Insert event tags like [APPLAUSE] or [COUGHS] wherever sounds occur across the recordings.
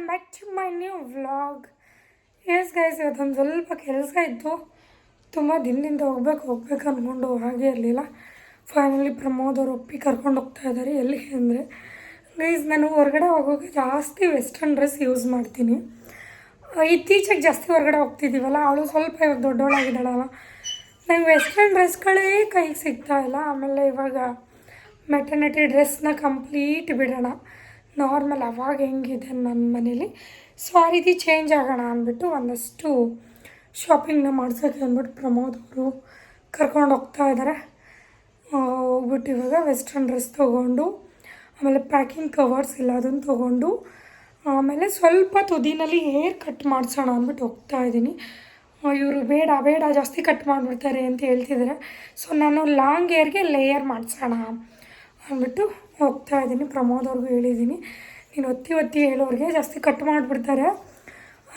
Welcome back to my new vlog yes guys ಇವತ್ತೊಂದು ಸ್ವಲ್ಪ ಕೆಲಸ ಇತ್ತು. ತುಂಬ ದಿನದಿಂದ ಹೋಗ್ಬೇಕು ಹೋಗ್ಬೇಕು ಅಂದ್ಕೊಂಡು ಹಾಗೆ ಇರಲಿಲ್ಲ. ಫೈನಲಿ ಪ್ರಮೋದ್ ಅವರು ಒಪ್ಪಿ ಕರ್ಕೊಂಡು ಹೋಗ್ತಾ ಇದ್ದಾರೆ ಎಲ್ಲಿ ಅಂದರೆ ಗೈಸ್ ನಾನು ಹೊರಗಡೆ ಹೋಗೋಕೆ ಜಾಸ್ತಿ ವೆಸ್ಟರ್ನ್ ಡ್ರೆಸ್ ಯೂಸ್ ಮಾಡ್ತೀನಿ. ಇತ್ತೀಚೆಗೆ ಜಾಸ್ತಿ ಹೊರಗಡೆ ಹೋಗ್ತಿದ್ದೀವಲ್ಲ ಅವಳು ಸ್ವಲ್ಪ ಇವಾಗ ದೊಡ್ಡವಳಾಗಿದ್ದಾಳಲ್ಲ. ನಂಗೆ ವೆಸ್ಟರ್ನ್ ಡ್ರೆಸ್ಗಳೇ ಕೈಗೆ ಸಿಗ್ತಾ ಇಲ್ಲ. ಆಮೇಲೆ ಇವಾಗ ಮೆಟರ್ನಿಟಿ ಡ್ರೆಸ್ನ ಕಂಪ್ಲೀಟ್ ಬಿಡೋಣ. ನಾರ್ಮಲ್ ಅವಾಗ ಹೆಂಗಿದೆ ನನ್ನ ಮನೇಲಿ? ಸೊ ಆ ರೀತಿ ಚೇಂಜ್ ಆಗೋಣ ಅಂದ್ಬಿಟ್ಟು ಒಂದಷ್ಟು ಶಾಪಿಂಗ್ನ ಮಾಡ್ಸೋಕ್ಕೆ ಅಂದ್ಬಿಟ್ಟು ಪ್ರಮೋದ್ ಅವರು ಕರ್ಕೊಂಡು ಹೋಗ್ತಾ ಇದ್ದಾರೆ ಹೋಗ್ಬಿಟ್ಟು ಇವಾಗ ವೆಸ್ಟರ್ನ್ ಡ್ರೆಸ್ ತೊಗೊಂಡು, ಆಮೇಲೆ ಪ್ಯಾಕಿಂಗ್ ಕವರ್ಸ್ ಇಲ್ಲ ಅದನ್ನು ತೊಗೊಂಡು, ಆಮೇಲೆ ಸ್ವಲ್ಪ ತುದಿನಲ್ಲಿ ಹೇರ್ ಕಟ್ ಮಾಡಿಸೋಣ ಅಂದ್ಬಿಟ್ಟು ಹೋಗ್ತಾ ಇದ್ದೀನಿ. ಇವರು ಬೇಡ ಬೇಡ, ಜಾಸ್ತಿ ಕಟ್ ಮಾಡಿಬಿಡ್ತಾರೆ ಅಂತ ಹೇಳ್ತಿದ್ದಾರೆ ಸೊ ನಾನು ಲಾಂಗ್ ಹೇರ್ಗೆ ಲೇಯರ್ ಮಾಡಿಸೋಣ ಅಂದ್ಬಿಟ್ಟು ಹೋಗ್ತಾ ಇದ್ದೀನಿ. ಪ್ರಮೋದ್ ಅವ್ರಿಗೂ ಹೇಳಿದ್ದೀನಿ. ನೀನು ಒತ್ತಿ ಒತ್ತಿ ಹೇಳೋರಿಗೆ ಜಾಸ್ತಿ ಕಟ್ ಮಾಡಿಬಿಡ್ತಾರೆ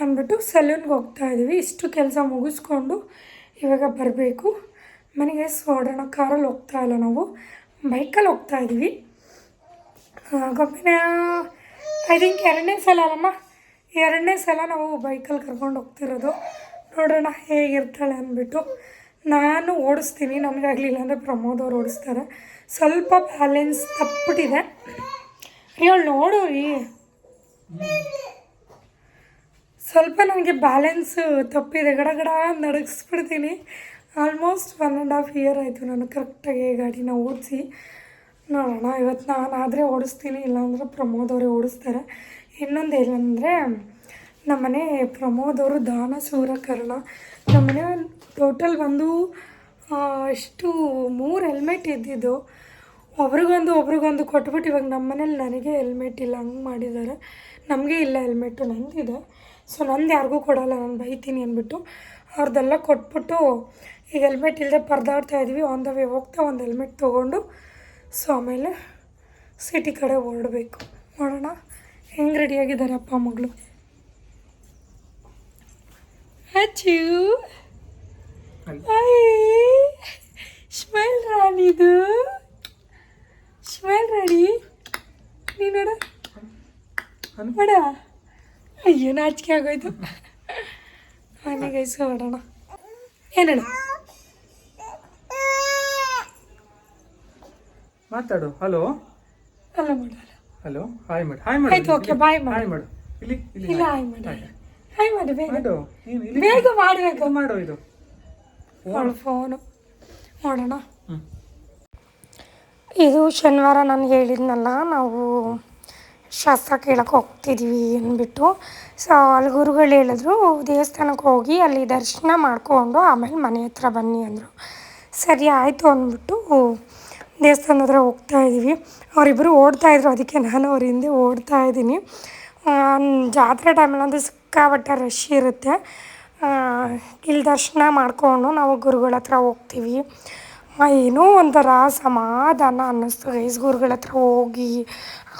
ಅಂದ್ಬಿಟ್ಟು ಸಲೂನ್ಗೆ ಹೋಗ್ತಾ ಇದ್ದೀವಿ. ಇಷ್ಟು ಕೆಲಸ ಮುಗಿಸ್ಕೊಂಡು ಇವಾಗ ಬರಬೇಕು. ಮನೆಗೆ ಸೋಡೋಣ ಕಾರಲ್ಲಿ ಹೋಗ್ತಾ ಇಲ್ಲ ನಾವು. ಬೈಕಲ್ಲಿ ಹೋಗ್ತಾ ಇದ್ದೀವಿ. ಗೊಬ್ಬರ ಐ ಥಿಂಕ್ ಎರಡನೇ ಸಲ ಅಲ್ಲಮ್ಮ? ಎರಡನೇ ಸಲ ನಾವು ಬೈಕಲ್ಲಿ ಕರ್ಕೊಂಡು ಹೋಗ್ತಿರೋದು. ನೋಡೋಣ ಹೇಗಿರ್ತಾಳೆ ಅಂದ್ಬಿಟ್ಟು. ನಾನು ಓಡಿಸ್ತೀನಿ. ನಮಗಾಗಲಿಲ್ಲ ಅಂದರೆ ಪ್ರಮೋದ್ ಅವ್ರು ಓಡಿಸ್ತಾರೆ. ಸ್ವಲ್ಪ ಬ್ಯಾಲೆನ್ಸ್ ತಪ್ಪಿಬಿಟ್ಟಿದೆ. ನೀವು ನೋಡೋರಿ ಸ್ವಲ್ಪ ನನಗೆ ಬ್ಯಾಲೆನ್ಸ್ ತಪ್ಪಿದೆ. ಗಡ ಗಡ ನಡಗಿಸ್ಬಿಡ್ತೀನಿ. Almost one and half year ಆಯಿತು ನಾನು ಕರೆಕ್ಟಾಗಿ ಗಾಡಿನ ಓಡಿಸಿ. ನೋಡೋಣ ಇವತ್ತು ನಾನು ಆದರೆ ಓಡಿಸ್ತೀನಿ, ಇಲ್ಲಾಂದ್ರೆ ಪ್ರಮೋದ್ ಅವರೇ ಓಡಿಸ್ತಾರೆ. ಇನ್ನೊಂದು ಏನಂದರೆ, ನಮ್ಮನೆ ಪ್ರಮೋದ್ ಅವರು ದಾನ ಸೂರಕರ್ಣ ನಮ್ಮನೆ ಟೋಟಲ್ ಬಂದು ಎಷ್ಟು ಮೂರು ಹೆಲ್ಮೆಟ್ ಇದ್ದಿದ್ದು. ಒಬ್ರಿಗೊಂದು ಒಬ್ರಿಗೊಂದು ಕೊಟ್ಬಿಟ್ಟು ಇವಾಗ ನಮ್ಮ ಮನೇಲಿ ನನಗೆ ಹೆಲ್ಮೆಟ್ ಇಲ್ಲ ಹಂಗೆ ಮಾಡಿದ್ದಾರೆ. ನಮಗೆ ಇಲ್ಲ ಹೆಲ್ಮೆಟ್ಟು ನಂದಿದೆ. ಸೊ ನಂದು ಯಾರಿಗೂ ಕೊಡೋಲ್ಲ ನಾನು ಬೈತೀನಿ ಅಂದ್ಬಿಟ್ಟು ಅವ್ರದ್ದೆಲ್ಲ ಕೊಟ್ಬಿಟ್ಟು ಈಗ ಹೆಲ್ಮೆಟ್ ಇಲ್ಲದೆ ಪರದಾಡ್ತಾ ಇದ್ವಿ. ಆನ್ ದ ವೇ ಹೋಗ್ತಾ ಒಂದು ಹೆಲ್ಮೆಟ್ ತೊಗೊಂಡು ಸೊ ಆಮೇಲೆ ಸಿಟಿ ಕಡೆ ಹೊರಡಬೇಕು. ನೋಡೋಣ ಹೆಂಗೆ ರೆಡಿಯಾಗಿದ್ದಾರೆ ಅಪ್ಪ ಮಗಳು? ಅಚ್ಚು. ಸ್ಮೈಲ್ ರಾಣಿದು ಸ್ಮೆಲ್ ರೆಡಿ ನೀನು ನೋಡ. ನೋಡ. ಅಯ್ಯೋ ನಾಚಿಕೆ ಆಗೋಯ್ತು. ಮನೆಗೆ ಇಸ್ಕೊಬಿಡೋಣ ಏನಣ ಮಾತಾಡು. ಹಲೋ? ಅಲ್ಲ ಮಾಡೋಣ ಹಲೋ? ಹಾಯ್ ಮಾಡು. ಹಾಯ್ ಮಾಡು. ಆಯ್ತು, ಬಾಯ್ ಬಾಯ್ ಮಾಡು. ಹಾಯ್ ಮಾಡು. ಇಲ್ಲಿ ಇಲ್ಲಿ ಹಾಯ್. ಮಾಡಿ. ಹಾಯ್. ಮಾಡಿ ಬೇಗ. ಮಾಡು. ನೀನು ಇಲ್ಲಿ ಬೇಗ ಮಾಡಬೇಕು ಮಾಡು ಇದು. Phone phone. ನೋಡೋಣ ಹ್ಮ್. ಇದು ಶನಿವಾರ ನಾನು ಹೇಳಿದ್ನಲ್ಲ, ನಾವು ಶಾಸ್ತ್ರ ಕೇಳಕ್ಕೆ ಹೋಗ್ತಿದ್ದೀವಿ ಅಂದ್ಬಿಟ್ಟು. ಸೊ ಅಲ್ಲಿ ಗುರುಗಳು ಹೇಳಿದ್ರು, ದೇವಸ್ಥಾನಕ್ಕೆ ಹೋಗಿ ಅಲ್ಲಿ ದರ್ಶನ ಮಾಡಿಕೊಂಡು ಆಮೇಲೆ ಮನೆ ಹತ್ರ ಬನ್ನಿ ಅಂದರು. ಸರಿ, ಆಯಿತು ಅಂದ್ಬಿಟ್ಟು ದೇವಸ್ಥಾನ ಹತ್ರ ಹೋಗ್ತಾ ಇದ್ದೀವಿ ಅವರಿಬ್ಬರು ಓಡ್ತಾ ಇದ್ರು, ಅದಕ್ಕೆ ನಾನು ಅವ್ರ ಹಿಂದೆ ಓಡ್ತಾ ಇದ್ದೀನಿ. ಜಾತ್ರೆ ಟೈಮಲ್ಲಂತೂ ಸಿಕ್ಕಾಪಟ್ಟೆ ರಶ್ ಇರುತ್ತೆ. ಇಲ್ಲಿ ದರ್ಶನ ಮಾಡಿಕೊಂಡು ನಾವು ಗುರುಗಳ ಹತ್ರ ಹೋಗ್ತೀವಿ. ಏನೋ ಒಂಥರ ಸಮಾಧಾನ ಅನ್ನಿಸ್ತು. ಗೈಸ್ ಗುರುಗಳ ಹತ್ರ ಹೋಗಿ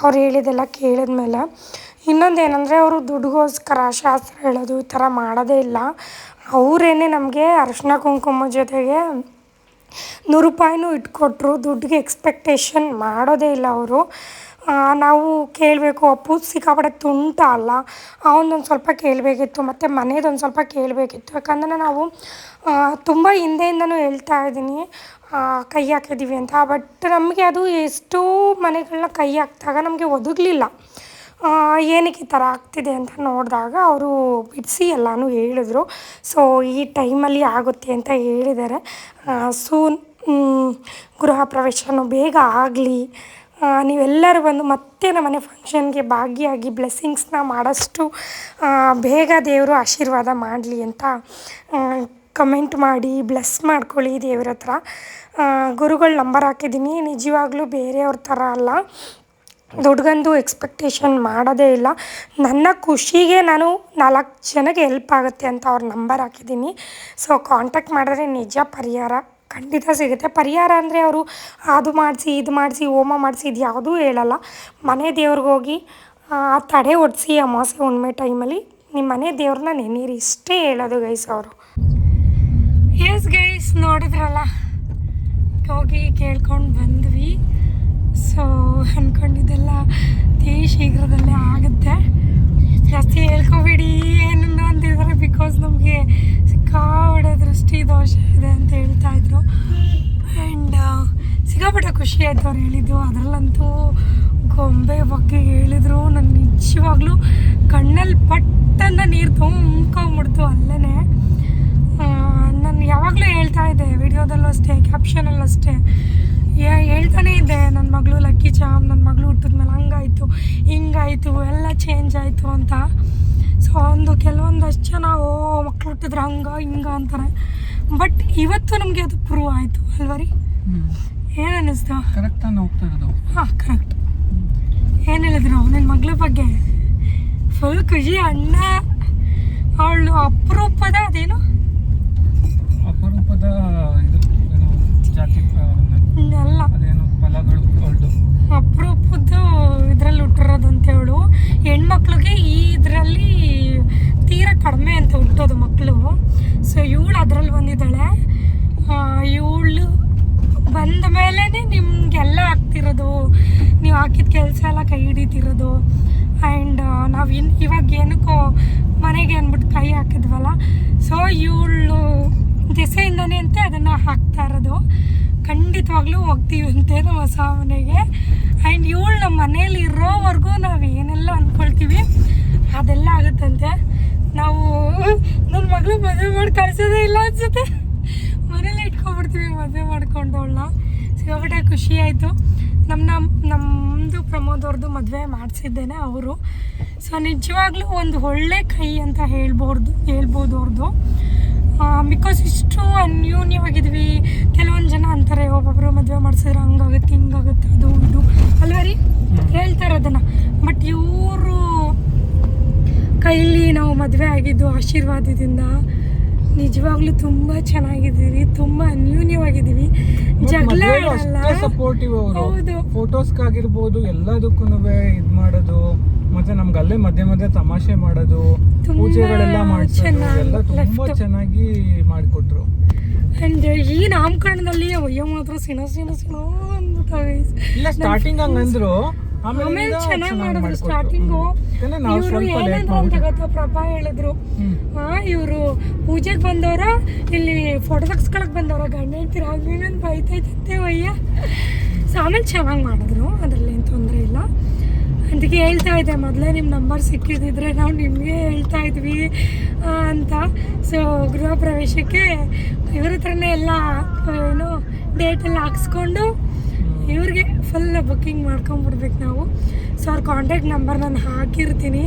ಅವ್ರು ಹೇಳಿದೆಲ್ಲ ಕೇಳಿದ್ಮೇಲೆ ಇನ್ನೊಂದು ಏನಂದರೆ ಅವರು ದುಡ್ಡುಗೋಸ್ಕರ ಶಾಸ್ತ್ರ ಹೇಳೋದು ಈ ಥರ ಮಾಡೋದೇ ಇಲ್ಲ. ಅವರೇನೆ ನಮಗೆ ಅರಿಶಿನ ಕುಂಕುಮ ಜೊತೆಗೆ ನೂರು ರೂಪಾಯಿನೂ ಇಟ್ಕೊಟ್ರು. ದುಡ್ಡಿಗೆ ಎಕ್ಸ್ಪೆಕ್ಟೇಷನ್ ಮಾಡೋದೇ ಇಲ್ಲ ಅವರು. ನಾವು ಕೇಳಬೇಕು. ಅಪ್ಪು ಸಿಕ್ಕಾಪಡೆ ತುಂಟ ಅಲ್ಲ. ಅವನೊಂದು ಸ್ವಲ್ಪ ಕೇಳಬೇಕಿತ್ತು, ಮತ್ತು ಮನೇದೊಂದು ಸ್ವಲ್ಪ ಕೇಳಬೇಕಿತ್ತು. ಯಾಕಂದರೆ ನಾವು ತುಂಬ ಹಿಂದೆಯಿಂದನೂ ಹೇಳ್ತಾ ಇದ್ದೀನಿ. ಕೈ ಹಾಕಿದ್ದೀವಿ ಅಂತ. ಬಟ್ ನಮಗೆ ಅದು ಎಷ್ಟೋ ಮನೆಗಳನ್ನ ಕೈ ಹಾಕಿದಾಗ ನಮಗೆ ಒದಗಲಿಲ್ಲ. ಏನಕ್ಕೆ ಈ ಥರ ಆಗ್ತಿದೆ ಅಂತ ನೋಡಿದಾಗ ಅವರು ಬಿಡಿಸಿ ಎಲ್ಲನೂ ಹೇಳಿದ್ರು. ಸೊ ಈ ಟೈಮಲ್ಲಿ ಆಗುತ್ತೆ ಅಂತ ಹೇಳಿದ್ದಾರೆ. ಸೂನ್ ಗೃಹ ಪ್ರವೇಶನೂ ಬೇಗ ಆಗಲಿ. ನೀವೆಲ್ಲರೂ ಬಂದು ಮತ್ತೆ ನಮ್ಮನೆ ಫಂಕ್ಷನ್ಗೆ ಭಾಗಿಯಾಗಿ ಬ್ಲೆಸ್ಸಿಂಗ್ಸ್ನ ಮಾಡೋಷ್ಟು ಬೇಗ ದೇವರು ಆಶೀರ್ವಾದ ಮಾಡಲಿ ಅಂತ ಕಮೆಂಟ್ ಮಾಡಿ ಬ್ಲೆಸ್ ಮಾಡ್ಕೊಳ್ಳಿ ದೇವ್ರ ಹತ್ರ ಗುರುಗಳ ನಂಬರ್ ಹಾಕಿದ್ದೀನಿ. ನಿಜವಾಗ್ಲೂ ಬೇರೆಯವ್ರ ಥರ ಅಲ್ಲ. ದುಡ್ಗಂದು ಎಕ್ಸ್ಪೆಕ್ಟೇಷನ್ ಮಾಡೋದೇ ಇಲ್ಲ. ನನ್ನ ಖುಷಿಗೆ ನಾನು ನಾಲ್ಕು ಜನಕ್ಕೆ ಹೆಲ್ಪ್ ಆಗುತ್ತೆ ಅಂತ ಅವ್ರ ನಂಬರ್ ಹಾಕಿದ್ದೀನಿ. ಸೊ ಕಾಂಟ್ಯಾಕ್ಟ್ ಮಾಡಿದ್ರೆ ನಿಜ ಪರಿಹಾರ ಖಂಡಿತ ಸಿಗುತ್ತೆ. ಪರಿಹಾರ ಅಂದರೆ ಅವರು ಅದು ಮಾಡಿಸಿ ಇದು ಮಾಡಿಸಿ ಹೋಮ ಮಾಡಿಸಿ ಇದು ಯಾವುದೂ ಹೇಳಲ್ಲ. ಮನೆ ದೇವ್ರಿಗೆ ಹೋಗಿ ಆ, ತಡೆ ಒಡಿಸಿ ಅಮಾವಾಸ್ಯೆ ಹುಣ್ಣಿಮೆ ಟೈಮಲ್ಲಿ ನಿಮ್ಮ ಮನೆ ದೇವ್ರನ್ನ ನೆನೀರಿ. ಇಷ್ಟೇ ಹೇಳೋದು ಗೈಸ್ ಅವರು. ಎಸ್ ಗೈಸ್ ನೋಡಿದ್ರಲ್ಲ? ಹೋಗಿ ಕೇಳ್ಕೊಂಡು ಬಂದ್ವಿ. ಸೊ ಅಂದ್ಕೊಂಡಿದ್ದೆಲ್ಲ ಅತಿ ಶೀಘ್ರದಲ್ಲೇ ಆಗುತ್ತೆ. ಜಾಸ್ತಿ ಹೇಳ್ಕೊಬೇಡಿ, ಏನನ್ನೋ ಅಂತಿದ್ದಾರೆ ಬಿಕಾಸ್ ನಮಗೆ ಸಿಕ್ಕಾಪಟ್ಟೆ ದೃಷ್ಟಿ ದೋಷ ಇದೆ ಅಂತ ಹೇಳ್ತಾ ಇದ್ರು. ಆ್ಯಂಡ್ ಸಿಕ್ಕಾಪಟ್ಟೆ ಖುಷಿ ಆಯಿತು ಅವ್ರು ಹೇಳಿದ್ದು. ಅದರಲ್ಲಂತೂ ಗೊಂಬೆ ಬಗ್ಗೆ ಹೇಳಿದ್ರು. ನಾನು ನಿಜವಾಗ್ಲೂ ಕಣ್ಣಲ್ಲಿ ಪಟ್ಟಂತ ನೀರು ತುಂಬ್ಕೊಂಬಿಡ್ತು ಅಲ್ಲೇ ನಾನು ಯಾವಾಗಲೂ ಹೇಳ್ತಾ ಇದ್ದೆ ವಿಡಿಯೋದಲ್ಲೂ ಅಷ್ಟೇ ಕ್ಯಾಪ್ಷನಲ್ಲೂ ಅಷ್ಟೇ. ಏ ಹೇಳ್ತಾನೆ ಇದ್ದೆ ನನ್ನ ಮಗಳು ಲಕ್ಕಿ ಚಾಮ್ ನನ್ನ ಮಗಳು ಹುಟ್ಟಿದ್ಮೇಲೆ ಹಂಗಾಯಿತು ಹಿಂಗಾಯಿತು ಎಲ್ಲ ಚೇಂಜ್ ಆಯಿತು ಅಂತ. ಸೊ ಒಂದು ಕೆಲವೊಂದಷ್ಟು ಜನ ಓ ಮಕ್ಳು ಹುಟ್ಟಿದ್ರೆ ಹಂಗ ಹಿಂಗ ಅಂತಾರೆ. ಬಟ್ ಇವತ್ತು ನಮಗೆ ಅದು ಪ್ರೂವ್ ಆಯಿತು ಅಲ್ವಾ ರೀ? ಏನು ಅನ್ನಿಸ್ತು? ಕರೆಕ್ಟ್ ತಾನು ಹೋಗ್ತಾ ಇರೋದು? ಹಾಂ ಕರೆಕ್ಟ್ ಏನು ಹೇಳಿದ್ರು ನನ್ನ ಮಗಳ ಬಗ್ಗೆ? ಫುಲ್ ಖುಷಿ ಅಣ್ಣ ಅವಳು ಅಪರೂಪದ ಅದೇನು ಅಪರೂಪದ ಇದು ಏನೋ ಜಾತಿ ಆ, ಅಲ್ಲ ಅದೇನೋ ಫಲಗಳು ಅವಳ್ದು ಅಪರೂಪದ್ದು ಇದರಲ್ಲಿ ಹುಟ್ಟಿರೋದಂತೆ ಅವಳು ಹೆಣ್ಮಕ್ಳಿಗೆ ಈ ಇದರಲ್ಲಿ ತೀರಾ ಕಡಿಮೆ ಅಂತ ಹುಟ್ಟೋದು ಮಕ್ಕಳು. ಸೊ ಇವಳು ಅದರಲ್ಲಿ ಬಂದಿದ್ದಾಳೆ. ಇವಳು ಬಂದ ಮೇಲೇ ನಿಮಗೆಲ್ಲ ಆಗ್ತಿರೋದು. ನೀವು ಹಾಕಿದ ಕೆಲಸ ಎಲ್ಲ ಕೈ ಹಿಡಿತಿರೋದು. ಆ್ಯಂಡ್ ನಾವು ಇನ್ ಇವಾಗ ಏನಕ್ಕೋ ಮನೆಗೆ ಅಂದ್ಬಿಟ್ಟು ಕೈ ಹಾಕಿದ್ವಲ್ಲ. ಸೊ ಇವಳು ದೆಸೆಯಿಂದನೇ ಅಂತೆ ಅದನ್ನು ಹಾಕ್ತಾ ಇರೋದು. ಖಂಡಿತವಾಗ್ಲೂ ಹೋಗ್ತೀವಂತೆ ನಮ್ಮ ಹೊಸ ಮನೆಗೆ ಆ್ಯಂಡ್ ಇವಳು ನಮ್ಮ ಮನೇಲಿ ಇರೋವರೆಗೂ ನಾವು ಏನೆಲ್ಲ ಅಂದ್ಕೊಳ್ತೀವಿ ಅದೆಲ್ಲ ಆಗುತ್ತಂತೆ. ನಾವು ನನ್ನ ಮಗಳು ಮದುವೆ ಮಾಡಿ ಕಳ್ಸೋದೇ ಇಲ್ಲ ಅನ್ಸುತ್ತೆ. ಮನೇಲಿ ಇಟ್ಕೊಂಡ್ಬಿಡ್ತೀವಿ ಮದುವೆ ಮಾಡ್ಕೊಂಡು ಅವಳನ್ನ. ಸಿಕ್ಕಾಪಟ್ಟೆ ಖುಷಿ ಆಯಿತು. ನಮ್ಮ ನಮ್ಮ ನಮ್ಮದು ಪ್ರಮೋದ್ ಅವ್ರದ್ದು ಮದುವೆ ಮಾಡಿಸಿದ್ದೇನೆ ಅವರು. ಸೊ ನಿಜವಾಗ್ಲೂ ಒಂದು ಒಳ್ಳೆ ಕೈ ಅಂತ ಹೇಳ್ಬೋದು ಹೇಳ್ಬೋದು ಅವ್ರದ್ದು ಬಿಕಾಸ್ ಇಷ್ಟು ಅನ್ಯೂನ್ಯವಾಗಿದ್ವಿ. ಕೆಲವೊಂದು ಜನ ಅಂತಾರೆ ಒಬ್ಬೊಬ್ಬರು ಮದುವೆ ಮಾಡಿಸಿದ್ರೆ ಹಂಗಾಗುತ್ತೆ ಹಿಂಗಾಗುತ್ತೆ ಅದು ಇದು. ಅಲ್ವಾ ರೀ? ಹೇಳ್ತಾರೆ ಅದನ್ನು ಬಟ್ ಇವರು ಕೈಲಿ ನಾವು ಮದುವೆ ಆಗಿದ್ದು ಆಶೀರ್ವಾದದಿಂದ ನಿಜವಾಗ್ಲೂ ತುಂಬ ಚೆನ್ನಾಗಿದ್ದೀವಿ ತುಂಬ ಅನ್ಯೂನ್ಯವಾಗಿದ್ದೀವಿ. ಜಗಳ ಸಪೋರ್ಟಿವ್ ಅವರು. ಹೌದು. ಫೋಟೋಸ್ಗಾಗಿರ್ಬೋದು ಎಲ್ಲದಕ್ಕೂ ಇದು ಮಾಡೋದು ಮತ್ತೆ ನಮ್ಗೆ ಅಲ್ಲೇ ಮಧ್ಯೆ ಮಧ್ಯೆ ತಮಾಷೆ ಮಾಡೋದು ಪೂಜೆಗಳೆಲ್ಲ ಮಾಡಿಸೋದು ಎಲ್ಲ ತುಂಬಾ. ಚೆನ್ನಾಗಿ ಮಾಡಿಕೊಟ್ರು. ಅಂಡ್ ಈ ನಾಮಕರಣದಲ್ಲಿ ಅಯ್ಯೋ ಮಾತ್ರ ಸಿನ ಸಿನ ಸಿನ ಅಂದ್ಬಿಟ್ಟು ಇಲ್ಲ ಸ್ಟಾರ್ಟಿಂಗ್ ಹಂಗಂದ್ರು. ಆಮೇಲೆ ಚೆನ್ನಾಗಿ ಮಾಡಿದ್ರು. ಸ್ಟಾರ್ಟಿಂಗು ಇವರು ಏನಂದ್ರು ಅಂತ ಗೊತ್ತಾ ಪ್ರಭಾ ಹೇಳಿದ್ರು. ಇವರು ಪೂಜೆಗೆ ಬಂದವರ ಇಲ್ಲಿ ಫೋಟೋ ತೆಗ್ಸ್ಕೊಳಕ್ ಬಂದವರ ಗಂಡ ಹೇಳ್ತೀರ ಹಂಗೇನು ಬೈತೈತಂತೆ ಅಯ್ಯ ಸೊ ಆಮೇಲೆ ಚೆನ್ನಾಗಿ ಮಾಡಿದ್ರು ಅದರಲ್ಲಿ ಏನು ತೊಂದರೆ ಇಲ್ಲ. ಅದಕ್ಕೆ ಹೇಳ್ತಾ ಇದ್ದೆ ಮೊದಲೇ ನಿಮ್ಮ ನಂಬರ್ ಸಿಕ್ಕಿದ್ರೆ ನಾವು ನಿಮಗೆ ಹೇಳ್ತಾ ಇದ್ವಿ ಅಂತ. ಸೊ ಗೃಹ ಪ್ರವೇಶಕ್ಕೆ ಇವ್ರ ಹತ್ರನೇ ಎಲ್ಲ ಏನು ಡೇಟೆಲ್ಲ ಹಾಕ್ಸ್ಕೊಂಡು ಇವ್ರಿಗೆ ಫುಲ್ ಬುಕ್ಕಿಂಗ್ ಮಾಡ್ಕೊಂಬಿಡ್ಬೇಕು ನಾವು. ಸೊ ಅವ್ರ ಕಾಂಟ್ಯಾಕ್ಟ್ ನಂಬರ್ ನಾನು ಹಾಕಿರ್ತೀನಿ.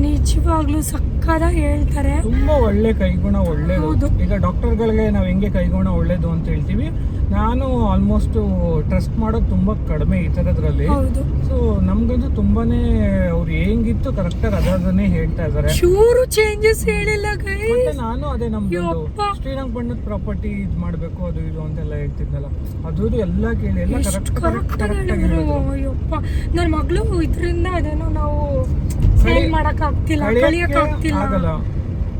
ನಿಜವಾಗ್ಲೂ ಸಕ್ಕದಾಗಿ ಹೇಳ್ತಾರೆ. ತುಂಬಾ ಒಳ್ಳೆ ಕೈಗುಣ ಒಳ್ಳೇದು. ಈಗ ಡಾಕ್ಟರ್ಗಳಿಗೆ ನಾವು ಹೆಂಗೆ ಕೈಗುಣ ಒಳ್ಳೇದು ಅಂತ ಹೇಳ್ತೀವಿ ನಾನು ಆಲ್ಮೋಸ್ಟ್ ಟ್ರಸ್ಟ್ ಮಾಡೋದು ತುಂಬಾ ಕಡಿಮೆ ಈ ತರದ್ರಲ್ಲಿ. ಸೊ ನಮ್ಗಂತೂ ತುಂಬಾನೇ ಅವ್ರು ಹೆಂಗಿತ್ತು ಕರೆಕ್ಟಾಗಿ ಅದನ್ನೇ ಹೇಳ್ತಾ ಇದ್ದಾರೆ ಚೂರು ಚೇಂಜಸ್ ಹೇಳಿಲ್ಲ ಮತ್ತೆ ನಾನು ಅದೇ ನಮ್ದು ಶ್ರೀರಂಗ್ ಬಣ್ಣದ ಪ್ರಾಪರ್ಟಿ ಇದು ಮಾಡಬೇಕು ಅದು ಇದು ಅಂತೆಲ್ಲ ಹೇಳ್ತಿದ್ನಲ್ಲ. ಅದು ಎಲ್ಲ ಕೇಳಿ ಎಲ್ಲ ಕರೆಕ್ಟ್ ಕರೆಕ್ಟ್ ಕರೆಕ್ಟ್ ಆಗಿ ನನ್ನ ಮಗಳು ಇದರಿಂದ ಅದೇನೋ ನಾವು ಸೇಲ್ ಮಾಡಕ್ ಆಗ್ತಿಲ್ಲ ಕಳಿಯಕ್ ಆಗ್ತಿಲ್ಲ. ಆಗಲ್ಲ.